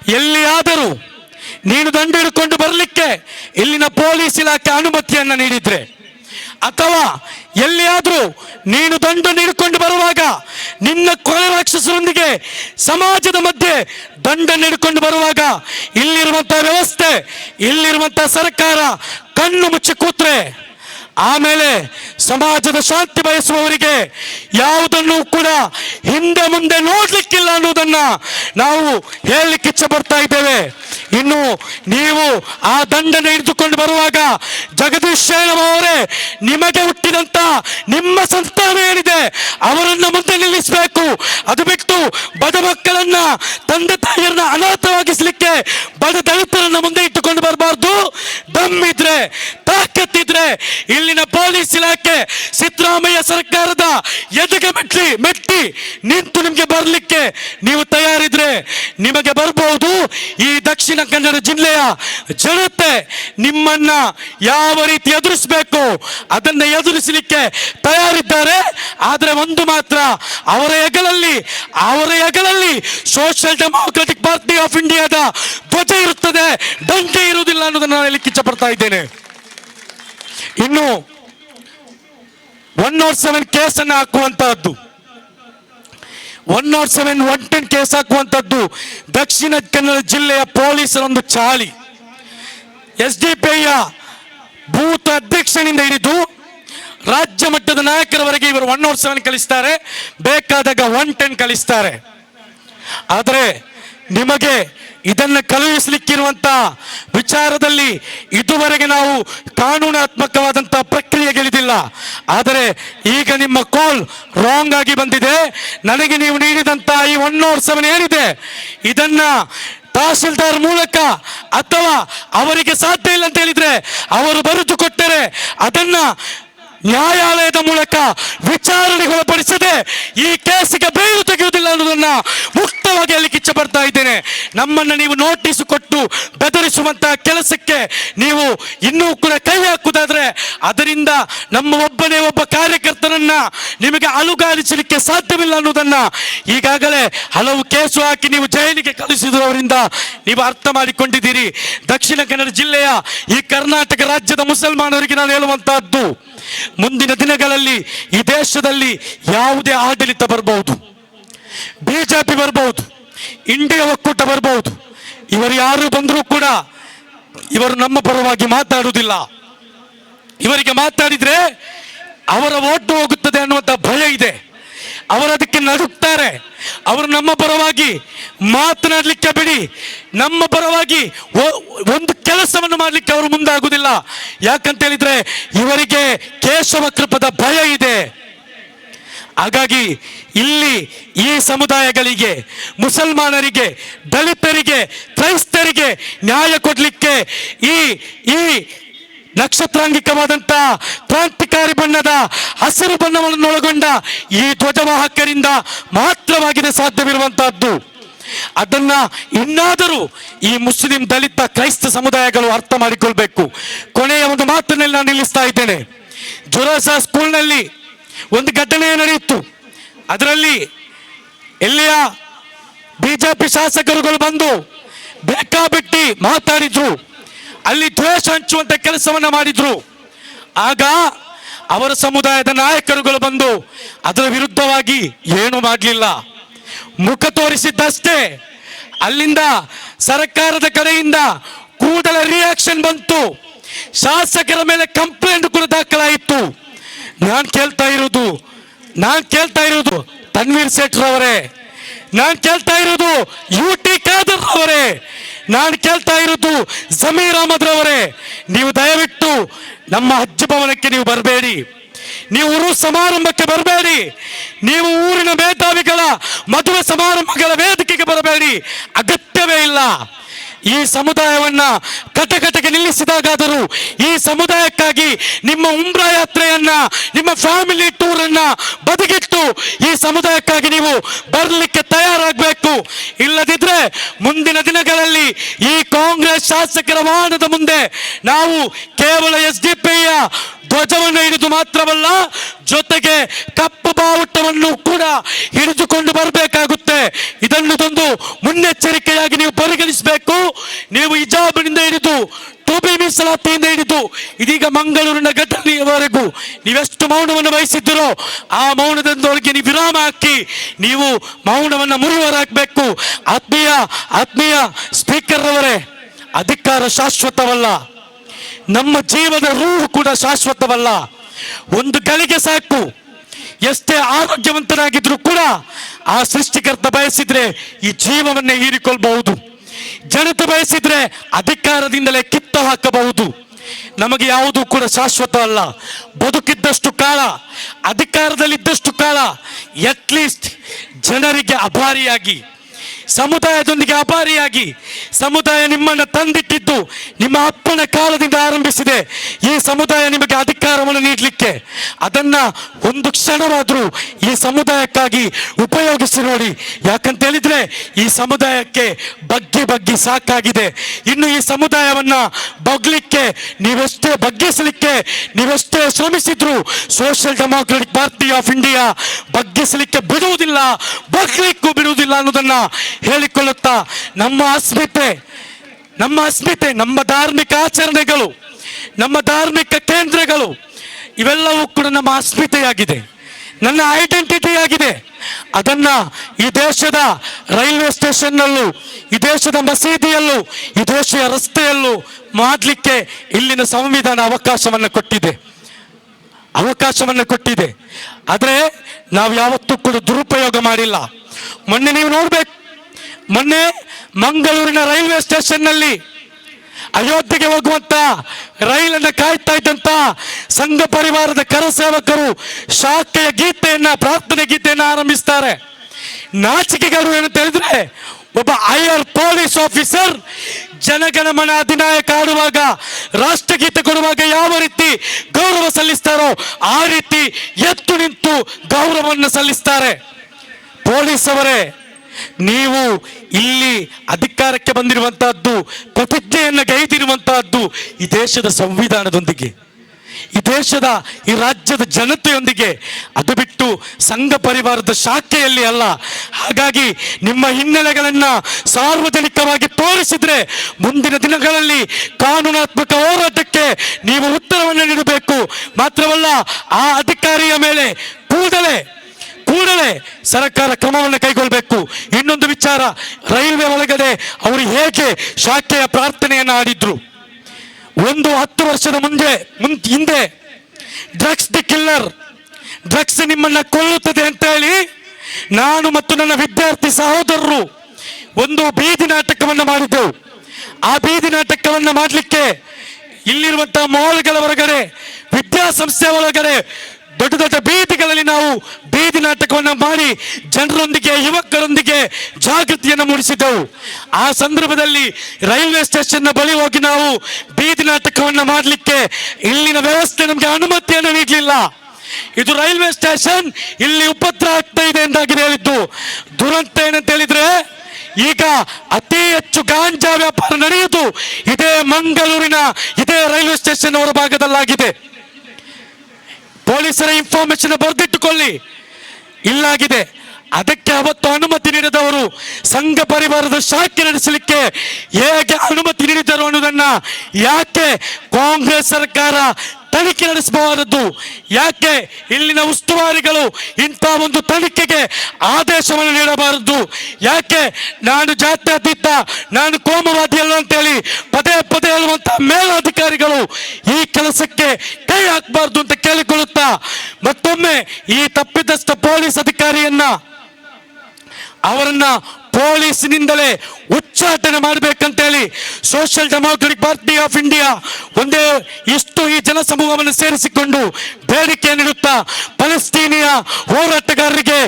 ಎಲ್ಲಿಯಾದರೂ ನೀನು ದಂಡ ಹಿಡ್ಕೊಂಡು ಬರಲಿಕ್ಕೆ ಇಲ್ಲಿನ ಪೊಲೀಸ್ ಇಲಾಖೆ ಅನುಮತಿಯನ್ನು ನೀಡಿದ್ರೆ, ಅಥವಾ ಎಲ್ಲಿಯಾದರೂ ನೀನು ದಂಡ ನೀಡಿಕೊಂಡು ಬರುವಾಗ ನಿನ್ನ ಕೊಲೆ ರಾಕ್ಷಸರೊಂದಿಗೆ ಸಮಾಜದ ಮಧ್ಯೆ ದಂಡ ನೀಡಿಕೊಂಡು ಬರುವಾಗ ಇಲ್ಲಿರುವಂತಹ ವ್ಯವಸ್ಥೆ ಇಲ್ಲಿರುವಂತಹ ಸರ್ಕಾರ ಕಣ್ಣು ಮುಚ್ಚಿ ಕೂತ್ರೆ ಆಮೇಲೆ ಸಮಾಜದ ಶಾಂತಿ ಬಯಸುವವರಿಗೆ ಯಾವುದನ್ನು ಕೂಡ ಹಿಂದೆ ಮುಂದೆ ನೋಡ್ಲಿಕ್ಕಿಲ್ಲ ಅನ್ನೋದನ್ನ ನಾವು ಹೇಳಲಿಕ್ಕೆ ಇಚ್ಛೆ ಬರ್ತಾ ಇದ್ದೇವೆ. ಇನ್ನು ನೀವು ಆ ದಂಡನೆ ಹಿಡಿದುಕೊಂಡು ಬರುವಾಗ ಜಗದೀಶ್ ಅವರೇ, ನಿಮಗೆ ಹುಟ್ಟಿದಂತ ನಿಮ್ಮ ಸಂತಾನ ಏನಿದೆ, ಅವರನ್ನ ಮುಂದೆ ನಿಲ್ಲಿಸಬೇಕು. ಅದು ಬಿಟ್ಟು ಬಡ ಮಕ್ಕಳನ್ನ, ತಂದೆ ತಾಯಿಯರನ್ನ ಅನಾಥವಾಗಿಸ್ಲಿಕ್ಕೆ ಬಡ ದಲಿತರನ್ನ ಮುಂದೆ ಇಟ್ಟುಕೊಂಡು ಬರಬಾರ್ದು. ದಮ್ಮಿದ್ರೆ, ತಾಕತ್ತಿದ್ರೆ ಇಲ್ಲಿನ ಪೊಲೀಸ್ ಇಲಾಖೆ ಸಿದ್ದರಾಮಯ್ಯ ಸರ್ಕಾರದ ಎದುಗೆ ಮೆಟ್ಟಿ ಮೆಟ್ಟಿ ನಿಂತು ನಿಮಗೆ ಬರಲಿಕ್ಕೆ ನೀವು ತಯಾರಿದ್ರೆ ನಿಮಗೆ ಬರಬಹುದು ಈ ದಕ್ಷಿಣ ಕನ್ನಡ ಜಿಲ್ಲೆಯ ಜನತೆ ನಿಮ್ಮನ್ನ ಯಾವ ರೀತಿ ಎದುರಿಸಬೇಕು ಅದನ್ನ ಎದುರಿಸಲಿಕ್ಕೆ ತಯಾರಿದ್ದಾರೆ. ಆದ್ರೆ ಒಂದು ಮಾತ್ರ, ಅವರ ಹೆಗಲಲ್ಲಿ ಅವರ ಹೆಗಲಲ್ಲಿ ಸೋಷಿಯಲ್ ಡೆಮೋಕ್ರೆಟಿಕ್ ಪಾರ್ಟಿ ಆಫ್ ಇಂಡಿಯಾದ ಧ್ವಜ ಇರುತ್ತದೆ. ಡಂಕೆ ಇರುವುದಿಲ್ಲ ಅನ್ನೋದನ್ನ ನಾನು ಹೇಳಲಿಕ್ಕೆ ಇಚ್ಛೆ ಪಡ್ತಾ ಇದ್ದೇನೆ. ಇನ್ನು ಒನ್ ನಾಟ್ ಸೆವೆನ್ ಕೇಸನ್ನು ಹಾಕುವಂತಹದ್ದು. One nought seven one ten case ಹಾಕುವಂಥದ್ದು ದಕ್ಷಿಣ ಕನ್ನಡ ಜಿಲ್ಲೆಯ ಪೊಲೀಸರ ಒಂದು ಚಾಳಿ. ಎಸ್ ಡಿ ಪಿಯ ಬೂತ್ ಅಧ್ಯಕ್ಷನಿಂದ ಹಿಡಿದು ರಾಜ್ಯ ಮಟ್ಟದ ನಾಯಕರವರೆಗೆ ಇವರು ಒನ್ ನಾಟ್ ಸೆವೆನ್ ಕಳಿಸ್ತಾರೆ ಬೇಕಾದಾಗ ಒನ್ ಟೆನ್ ಕಳಿಸ್ತಾರೆ ಆದರೆ ನಿಮಗೆ ಇದನ್ನು ಕಳುಹಿಸಲಿಕ್ಕಿರುವಂತ ವಿಚಾರದಲ್ಲಿ ಇದುವರೆಗೆ ನಾವು ಕಾನೂನಾತ್ಮಕವಾದಂತಹ ಪ್ರಕ್ರಿಯೆಗಳಿದಿಲ್ಲ ಆದರೆ ಈಗ ನಿಮ್ಮ ಕಾಲ್ ರಾಂಗ್ ಆಗಿ ಬಂದಿದೆ. ನನಗೆ ನೀವು ನೀಡಿದಂತ ಈ ಒನ್ ನಾಟ್ ಸೆವೆನ್ ಏನಿದೆ, ಇದನ್ನ ತಹಸೀಲ್ದಾರ್ ಮೂಲಕ ಅಥವಾ ಅವರಿಗೆ ಸಾಧ್ಯ ಇಲ್ಲ ಅಂತ ಹೇಳಿದ್ರೆ ಅವರು ಬರೆದು ಕೊಟ್ಟರೆ ಅದನ್ನ ನ್ಯಾಯಾಲಯದ ಮೂಲಕ ವಿಚಾರಣೆಗೊಳಪಡಿಸದೆ ಈ ಕೇಸಿಗೆ ಬೇರು ತೆಗೆಯುವುದಿಲ್ಲ ಅನ್ನೋದನ್ನ ಮುಕ್ತವಾಗಿ ಅಲ್ಲಿ ಕಿಚ್ಚ ಬರ್ತಾ ಇದ್ದೇನೆ. ನಮ್ಮನ್ನ ನೀವು ನೋಟಿಸ್ ಕೊಟ್ಟು ಬೆದರಿಸುವಂತಹ ಕೆಲಸಕ್ಕೆ ನೀವು ಇನ್ನೂ ಕೂಡ ಕೈ ಹಾಕುವುದಾದ್ರೆ ಅದರಿಂದ ನಮ್ಮ ಒಬ್ಬನೇ ಒಬ್ಬ ಕಾರ್ಯಕರ್ತನನ್ನ ನಿಮಗೆ ಅಲುಗಾಲಿಸಲಿಕ್ಕೆ ಸಾಧ್ಯವಿಲ್ಲ ಅನ್ನೋದನ್ನ ಈಗಾಗಲೇ ಹಲವು ಕೇಸು ಹಾಕಿ ನೀವು ಜೈಲಿಗೆ ಕಳುಹಿಸಿದವರಿಂದ ನೀವು ಅರ್ಥ ಮಾಡಿಕೊಂಡಿದ್ದೀರಿ. ದಕ್ಷಿಣ ಕನ್ನಡ ಜಿಲ್ಲೆಯ ಈ ಕರ್ನಾಟಕ ರಾಜ್ಯದ ಮುಸಲ್ಮಾನರಿಗೆ ನಾನು ಹೇಳುವಂತಹದ್ದು ಮುಂದಿನ ದಿನಗಳಲ್ಲಿ ಈ ದೇಶದಲ್ಲಿ ಯಾವುದೇ ಆಡಳಿತ ಬರಬಹುದು. ಬಿಜೆಪಿ ಬರಬಹುದು. ಇಂಡಿಯಾ ಒಕ್ಕೂಟ ಬರಬಹುದು. ಇವರು ಯಾರು ಬಂದರೂ ಕೂಡ ಇವರು ನಮ್ಮ ಪರವಾಗಿ ಮಾತಾಡುವುದಿಲ್ಲ. ಇವರಿಗೆ ಮಾತಾಡಿದ್ರೆ ಅವರ ಓಟು ಹೋಗುತ್ತದೆ ಅನ್ನುವಂಥ ಭಯ ಇದೆ. ಅವರು ಅದಕ್ಕೆ ನಡುಕ್ತಾರೆ ಅವರು ನಮ್ಮ ಪರವಾಗಿ ಮಾತನಾಡಲಿಕ್ಕೆ ಬಿಡಿ. ನಮ್ಮ ಪರವಾಗಿ ಒಂದು ಕೆಲಸವನ್ನು ಮಾಡಲಿಕ್ಕೆ ಅವರು ಮುಂದಾಗುವುದಿಲ್ಲ. ಯಾಕಂತ ಹೇಳಿದ್ರೆ ಇವರಿಗೆ ಕೇಶವ ಕೃಪದ ಭಯ ಇದೆ. ಹಾಗಾಗಿ ಇಲ್ಲಿ ಈ ಸಮುದಾಯಗಳಿಗೆ, ಮುಸಲ್ಮಾನರಿಗೆ, ದಲಿತರಿಗೆ, ಕ್ರೈಸ್ತರಿಗೆ ನ್ಯಾಯ ಕೊಡಲಿಕ್ಕೆ ಈ ಈ ನಕ್ಷತ್ರಾಂಗಿಕವಾದಂತ ಕ್ರಾಂತಿಕಾರಿ ಬಣ್ಣದ ಹಸಿರು ಬಣ್ಣವನ್ನು ಒಳಗೊಂಡ ಈ ಧ್ವಜವಾಹಕರಿಂದ ಮಾತ್ರವಾಗಿದೆ ಸಾಧ್ಯವಿರುವಂತಹದ್ದು ಅದನ್ನ ಇನ್ನಾದರೂ ಈ ಮುಸ್ಲಿಂ ದಲಿತ ಕ್ರೈಸ್ತ ಸಮುದಾಯಗಳು ಅರ್ಥ ಮಾಡಿಕೊಳ್ಬೇಕು. ಕೊನೆಯ ಒಂದು ಮಾತಿನಲ್ಲಿ ನಾನು ನಿಲ್ಲಿಸ್ತಾ ಇದ್ದೇನೆ. ಜುರಾಸ ಸ್ಕೂಲ್ನಲ್ಲಿ ಒಂದು ಘಟನೆ ನಡೆಯಿತು. ಅದರಲ್ಲಿ ಎಲ್ಲಿಯ ಬಿಜೆಪಿ ಶಾಸಕರುಗಳು ಬಂದು ಬೇಕಾಬಿಟ್ಟಿ ಮಾತಾಡಿದ್ರು. ಅಲ್ಲಿ ದ್ವೇಷ ಹಂಚುವಂತ ಕೆಲಸವನ್ನ ಮಾಡಿದ್ರು. ಆಗ ಅವರ ಸಮುದಾಯದ ನಾಯಕರುಗಳು ಬಂದು ಅದರ ವಿರುದ್ಧವಾಗಿ ಏನು ಮಾಡಲಿಲ್ಲ. ಮುಖ ತೋರಿಸಿದ್ದಷ್ಟೇ, ಅಲ್ಲಿಂದ ಸರ್ಕಾರದ ಕಡೆಯಿಂದ ಕೂಡಲ ರಿಯಾಕ್ಷನ್ ಬಂತು. ಶಾಸಕರ ಮೇಲೆ ಕಂಪ್ಲೇಂಟ್ ಕೂಡ ದಾಖಲಾಯಿತು. ನಾನು ಕೇಳ್ತಾ ಇರೋದು ನಾನು ಕೇಳ್ತಾ ಇರೋದು ತನ್ವೀರ್ ಸೇಠ್ ಅವರೇ ನಾನು ಕೇಳ್ತಾ ಇರೋದು ಯು ಟಿ ಖಾದರ್ ಅವರೇ. ನಾನು ಕೇಳ್ತಾ ಇರೋದು ಜಮೀರ್ ಅಹಮದ್ ರವರೇ. ನೀವು ದಯವಿಟ್ಟು ನಮ್ಮ ಹಜ್ಜ ಭವನಕ್ಕೆ ನೀವು ಬರಬೇಡಿ. ನೀವು ಊರು ಸಮಾರಂಭಕ್ಕೆ ಬರಬೇಡಿ. ನೀವು ಊರಿನ ಮೇಧಾವಿಗಳ ಮದುವೆ ಸಮಾರಂಭಗಳ ವೇದಿಕೆಗೆ ಬರಬೇಡಿ. ಅಗತ್ಯವೇ ಇಲ್ಲ. ಈ ಸಮುದಾಯವನ್ನ ಕಟಕಟಗೆ ನಿಲ್ಲಿಸಿದಾಗಾದರೂ ಈ ಸಮುದಾಯಕ್ಕಾಗಿ ನಿಮ್ಮ ಉಮ್ರಾ ಯಾತ್ರೆಯನ್ನ, ನಿಮ್ಮ ಫ್ಯಾಮಿಲಿ ಟೂರ್ ಅನ್ನ ಬದಿಗಿಟ್ಟು ಈ ಸಮುದಾಯಕ್ಕಾಗಿ ನೀವು ಬರಲಿಕ್ಕೆ ತಯಾರಾಗಬೇಕು. ಇಲ್ಲದಿದ್ರೆ ಮುಂದಿನ ದಿನಗಳಲ್ಲಿ ಈ ಕಾಂಗ್ರೆಸ್ ಶಾಸಕರ ವಾಹನದ ಮುಂದೆ ನಾವು ಕೇವಲ ಎಸ್ ಡಿ ಪಿಯ ಧ್ವಜವನ್ನು ಹಿಡಿದು ಮಾತ್ರವಲ್ಲ, ಜೊತೆಗೆ ಕಪ್ಪು ಬಾವುಟವನ್ನು ಕೂಡ ಹಿಡಿದುಕೊಂಡು ಬರಬೇಕಾಗುತ್ತೆ. ಇದನ್ನು ತಂದು ಮುನ್ನೆಚ್ಚರಿಕೆಯಾಗಿ ನೀವು ಪರಿಗಣಿಸಬೇಕು. ನೀವು ಹಿಜಾಬಿನಿಂದ ಹಿಡಿದು ಟೋಬಿ ಮೀಸಲಾತಿಯಿಂದ ಹಿಡಿದು, ಇದೀಗ ಮಂಗಳೂರಿನ ಘಟನೆಯವರೆಗೂ ನೀವೆಷ್ಟು ಮೌನವನ್ನು ವಹಿಸಿದ್ದೀರೋ, ಆ ಮೌನದೊಳಗೆ ನೀವು ವಿರಾಮ ಹಾಕಿ, ನೀವು ಮೌನವನ್ನು ಮುರಿಯುವರಾಗಬೇಕು ಆತ್ಮೀಯ ಆತ್ಮೀಯ ಸ್ಪೀಕರ್ ಅವರೇ ಅಧಿಕಾರ ಶಾಶ್ವತವಲ್ಲ. ನಮ್ಮ ಜೀವನ ರೂಹು ಕೂಡ ಶಾಶ್ವತವಲ್ಲ. ಒಂದು ಗಳಿಗೆ ಸಾಕು. ಎಷ್ಟೇ ಆರೋಗ್ಯವಂತರಾಗಿದ್ರು ಕೂಡ ಆ ಸೃಷ್ಟಿಕರ್ತ ಬಯಸಿದ್ರೆ ಈ ಜೀವವನ್ನೇ ಹೀರಿಕೊಳ್ಬಹುದು. ಜನತೆ ಬಯಸಿದ್ರೆ ಅಧಿಕಾರದಿಂದಲೇ ಕಿತ್ತು ಹಾಕಬಹುದು. ನಮಗೆ ಯಾವುದು ಕೂಡ ಶಾಶ್ವತ ಅಲ್ಲ ಬದುಕಿದ್ದಷ್ಟು ಕಾಲ, ಅಧಿಕಾರದಲ್ಲಿದ್ದಷ್ಟು ಕಾಲ ಅಟ್ಲೀಸ್ಟ್ ಜನರಿಗೆ ಅಭಾರಿಯಾಗಿ ಸಮುದಾಯದೊಂದಿಗೆ ಅಪಾರಿಯಾಗಿ ಸಮುದಾಯ ನಿಮ್ಮನ್ನು ತಂದಿಟ್ಟಿದ್ದು ನಿಮ್ಮ ಅಪ್ಪನ ಕಾಲದಿಂದ ಆರಂಭಿಸಿದೆ. ಈ ಸಮುದಾಯ ನಿಮಗೆ ಅಧಿಕಾರವನ್ನು ನೀಡಲಿಕ್ಕೆ ಅದನ್ನ ಒಂದು ಕ್ಷಣವಾದರೂ ಈ ಸಮುದಾಯಕ್ಕಾಗಿ ಉಪಯೋಗಿಸಿ ನೋಡಿ. ಯಾಕಂತ ಹೇಳಿದ್ರೆ ಈ ಸಮುದಾಯಕ್ಕೆ ಬಗ್ಗಿ ಬಗ್ಗಿ ಸಾಕಾಗಿದೆ. ಇನ್ನು ಈ ಸಮುದಾಯವನ್ನ ಬಗ್ಲಿಕ್ಕೆ ನೀವೆಷ್ಟೇ ಬಗ್ಗಿಸಲಿಕ್ಕೆ, ನೀವೆಷ್ಟೇ ಶ್ರಮಿಸಿದ್ರು social democratic party of India ಬಗ್ಗಿಸಲಿಕ್ಕೆ ಬಿಡುವುದಿಲ್ಲ, ಬಗ್ಲಿಕ್ಕೂ ಬಿಡುವುದಿಲ್ಲ ಅನ್ನೋದನ್ನ ಹೇಳಿಕೊಳ್ಳುತ್ತಾ ನಮ್ಮ ಅಸ್ಮಿತೆ ನಮ್ಮ ಅಸ್ಮಿತೆ, ನಮ್ಮ ಧಾರ್ಮಿಕ ಆಚರಣೆಗಳು, ನಮ್ಮ ಧಾರ್ಮಿಕ ಕೇಂದ್ರಗಳು, ಇವೆಲ್ಲವೂ ಕೂಡ ನಮ್ಮ ಅಸ್ಮಿತೆಯಾಗಿದೆ. ನನ್ನ ಐಡೆಂಟಿಟಿ ಆಗಿದೆ ಅದನ್ನ ಈ ದೇಶದ ರೈಲ್ವೆ ಸ್ಟೇಷನ್ನಲ್ಲೂ, ಈ ದೇಶದ ಮಸೀದಿಯಲ್ಲೂ, ಈ ದೇಶದ ರಸ್ತೆಯಲ್ಲೂ ಮಾಡಲಿಕ್ಕೆ ಇಲ್ಲಿನ ಸಂವಿಧಾನ ಅವಕಾಶವನ್ನು ಕೊಟ್ಟಿದೆ. ಅವಕಾಶವನ್ನು ಕೊಟ್ಟಿದೆ. ಆದರೆ ನಾವು ಯಾವತ್ತೂ ಕೂಡ ದುರುಪಯೋಗ ಮಾಡಿಲ್ಲ. ಮೊನ್ನೆ ನೀವು ನೋಡ್ಬೇಕು ಮೊನ್ನೆ ಮಂಗಳೂರಿನ ರೈಲ್ವೆ ಸ್ಟೇಷನ್ನಲ್ಲಿ ಅಯೋಧ್ಯೆಗೆ ಹೋಗುವಂತ ರೈಲನ್ನು ಕಾಯ್ತಾ ಇದ್ದಂತ ಸಂಘ ಪರಿವಾರದ ಕರಸೇವಕರು ಶಾಖೆಯ ಗೀತೆಯನ್ನ, ಪ್ರಾರ್ಥನೆ ಗೀತೆಯನ್ನ ಆರಂಭಿಸ್ತಾರೆ. ನಾಚಿಕೆಗರು ಏನಂತ ಹೇಳಿದ್ರೆ, ಒಬ್ಬ ಐಆರ್ ಪೊಲೀಸ್ ಆಫೀಸರ್ ಜನಗಣಮನ ಅಧಿನಾಯಕ ಆಡುವಾಗ, ರಾಷ್ಟ್ರಗೀತೆ ಕೊಡುವಾಗ ಯಾವ ರೀತಿ ಗೌರವ ಸಲ್ಲಿಸ್ತಾರೋ ಆ ರೀತಿ ಎತ್ತು ನಿಂತು ಗೌರವವನ್ನು ಸಲ್ಲಿಸ್ತಾರೆ. ಪೊಲೀಸ್ ಅವರೇ ನೀವು ಇಲ್ಲಿ ಅಧಿಕಾರಕ್ಕೆ ಬಂದಿರುವಂತಹದ್ದು, ಪ್ರತಿಜ್ಞೆಯನ್ನು ಗೈದಿರುವಂತಹದ್ದು ಈ ದೇಶದ ಸಂವಿಧಾನದೊಂದಿಗೆ. ಈ ದೇಶದ, ಈ ರಾಜ್ಯದ ಜನತೆಯೊಂದಿಗೆ. ಅದು ಬಿಟ್ಟು ಸಂಘ ಪರಿವಾರದ ಶಾಖೆಯಲ್ಲಿ ಅಲ್ಲ. ಹಾಗಾಗಿ ನಿಮ್ಮ ಹಿನ್ನೆಲೆಗಳನ್ನು ಸಾರ್ವಜನಿಕವಾಗಿ ತೋರಿಸಿದ್ರೆ ಮುಂದಿನ ದಿನಗಳಲ್ಲಿ ಕಾನೂನಾತ್ಮಕ ಹೋರಾಟಕ್ಕೆ ನೀವು ಉತ್ತರವನ್ನು ನೀಡಬೇಕು. ಮಾತ್ರವಲ್ಲ, ಆ ಅಧಿಕಾರಿಯ ಮೇಲೆ ಕೂಡಲೇ ಕೂಡಲೇ ಸರ್ಕಾರ ಕ್ರಮವನ್ನು ಕೈಗೊಳ್ಳಬೇಕು. ಇನ್ನೊಂದು ವಿಚಾರ, ರೈಲ್ವೆ ಒಳಗಡೆ ಅವರು ಹೇಗೆ ಶಾಖೆಯ ಪ್ರಾರ್ಥನೆಯನ್ನು ಆಡಿದ್ರು. ಒಂದು ಹತ್ತು ವರ್ಷದ ಮುಂದೆ ಹಿಂದೆ ಡ್ರಗ್ಸ್ ದಿ ಕಿಲ್ಲರ್, ಡ್ರಗ್ಸ್ ನಿಮ್ಮನ್ನ ಕೊಲ್ಲುತ್ತದೆ ಅಂತ ಹೇಳಿ ನಾನು ಮತ್ತು ನನ್ನ ವಿದ್ಯಾರ್ಥಿ ಸಹೋದರರು ಒಂದು ಬೀದಿ ನಾಟಕವನ್ನು ಮಾಡಿದ್ದೆವು. ಆ ಬೀದಿ ನಾಟಕವನ್ನು ಮಾಡಲಿಕ್ಕೆ ಇಲ್ಲಿರುವಂತಹ ಮಾಲ್ಗಳ ಹೊರಗಡೆ, ವಿದ್ಯಾಸಂಸ್ಥೆ ಒಳಗಡೆ ದೊಡ್ಡ ದೊಡ್ಡ ಬೀದಿಗಳಲ್ಲಿ ನಾವು ಬೀದಿ ನಾಟಕವನ್ನು ಮಾಡಿ ಜನರೊಂದಿಗೆ, ಯುವಕರೊಂದಿಗೆ ಜಾಗೃತಿಯನ್ನು ಮೂಡಿಸಿದ್ದೆವು. ಆ ಸಂದರ್ಭದಲ್ಲಿ ರೈಲ್ವೆ ಸ್ಟೇಷನ್ನ ಬಳಿ ಹೋಗಿ ನಾವು ಬೀದಿ ನಾಟಕವನ್ನು ಮಾಡಲಿಕ್ಕೆ ಇಲ್ಲಿನ ವ್ಯವಸ್ಥೆ ನಮಗೆ ಅನುಮತಿಯನ್ನು ನೀಡಲಿಲ್ಲ. ಇದು ರೈಲ್ವೆ ಸ್ಟೇಷನ್ ಇಲ್ಲಿ ಉಪದ್ರ ಆಗ್ತಾ ಇದೆ ಎಂದಾಗಿ ಹೇಳಿದ್ದು. ದುರಂತ ಏನಂತ ಹೇಳಿದ್ರೆ ಈಗ ಅತಿ ಹೆಚ್ಚು ಗಾಂಜಾ ವ್ಯಾಪಾರ ನಡೆಯುವುದು ಇದೇ ಮಂಗಳೂರಿನ, ಇದೇ ರೈಲ್ವೆ ಸ್ಟೇಷನ್ ಹೊರಭಾಗದಲ್ಲಾಗಿದೆ. ಪೊಲೀಸರ ಇನ್ಫಾರ್ಮೇಶನ್ ಬರೆದಿಟ್ಟುಕೊಳ್ಳಿ. ಇಲ್ಲಾಗಿದೆ. ಅದಕ್ಕೆ ಅವತ್ತು ಅನುಮತಿ ನೀಡಿದವರು ಸಂಘ ಪರಿವಾರದ ಶಾಖೆ ನಡೆಸಲಿಕ್ಕೆ ಹೇಗೆ ಅನುಮತಿ ನೀಡಿದರು ಅನ್ನೋದನ್ನ ಯಾಕೆ ಕಾಂಗ್ರೆಸ್ ಸರ್ಕಾರ ತನಿಖೆ ನಡೆಸಬಾರದು ಯಾಕೆ? ಇಲ್ಲಿನ ಉಸ್ತುವಾರಿಗಳು ಇಂಥ ಒಂದು ತನಿಖೆಗೆ ಆದೇಶವನ್ನು ನೀಡಬಾರದು. ಯಾಕೆ? ನಾನು ಜಾತ್ಯತೀತ, ನಾನು ಕೋಮವಾದಿ ಅಲ್ಲ ಅಂತೇಳಿ ಪದೇ ಪದೇ ಹೇಳುವಂತಹ ಮೇಲಾಧಿಕಾರಿಗಳು ಈ ಕೆಲಸಕ್ಕೆ ಕೈ ಹಾಕಬಾರ್ದು ಅಂತ ಕೇಳಿಕೊಳ್ಳುತ್ತಾ, ಮತ್ತೊಮ್ಮೆ ಈ ತಪ್ಪಿದಸ್ಥ ಪೊಲೀಸ್ ಅಧಿಕಾರಿಯನ್ನ, ಅವರನ್ನ ಪೊಲೀಸಿನಿಂದಲೇ ಉಚ್ಚಾಟನೆ ಮಾಡಬೇಕಂತೇಳಿ social democratic party of India ಒಂದೇ ಇಷ್ಟು ಈ ಜನಸಮೂಹವನ್ನು ಸೇರಿಸಿಕೊಂಡು ಬೇಡಿಕೆ ನೀಡುತ್ತಾ ಪಲಸ್ತೀನಿಯ ಹೋರಾಟಗಾರರಿಗೆ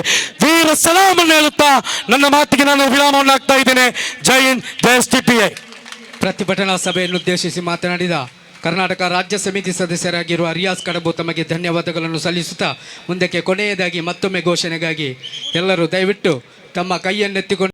ವೀರ ಸಲಾಮನ್ನು ಹೇಳುತ್ತಾ ನನ್ನ ಮಾತಿಗೆ ನಾನು ವಿರಾಮವನ್ನು ಹಾಕ್ತಾ ಇದ್ದೇನೆ. ಜೈ ಹಿಂದ್, ಜೈ ಎಸ್ ಪ್ರತಿಭಟನಾ ಸಭೆಯನ್ನು ಉದ್ದೇಶಿಸಿ ಮಾತನಾಡಿದ ಕರ್ನಾಟಕ ರಾಜ್ಯ ಸಮಿತಿ ಸದಸ್ಯರಾಗಿರುವ ರಿಯಾಸ್ ಕಡಬು ತಮಗೆ ಧನ್ಯವಾದಗಳನ್ನು ಸಲ್ಲಿಸುತ್ತಾ ಮುಂದಕ್ಕೆ ಕೊನೆಯದಾಗಿ ಮತ್ತೊಮ್ಮೆ ಘೋಷಣೆಗಾಗಿ ಎಲ್ಲರೂ ದಯವಿಟ್ಟು ತಮ್ಮ ಕೈಯನ್ನೆತ್ತಿಕೊಂಡು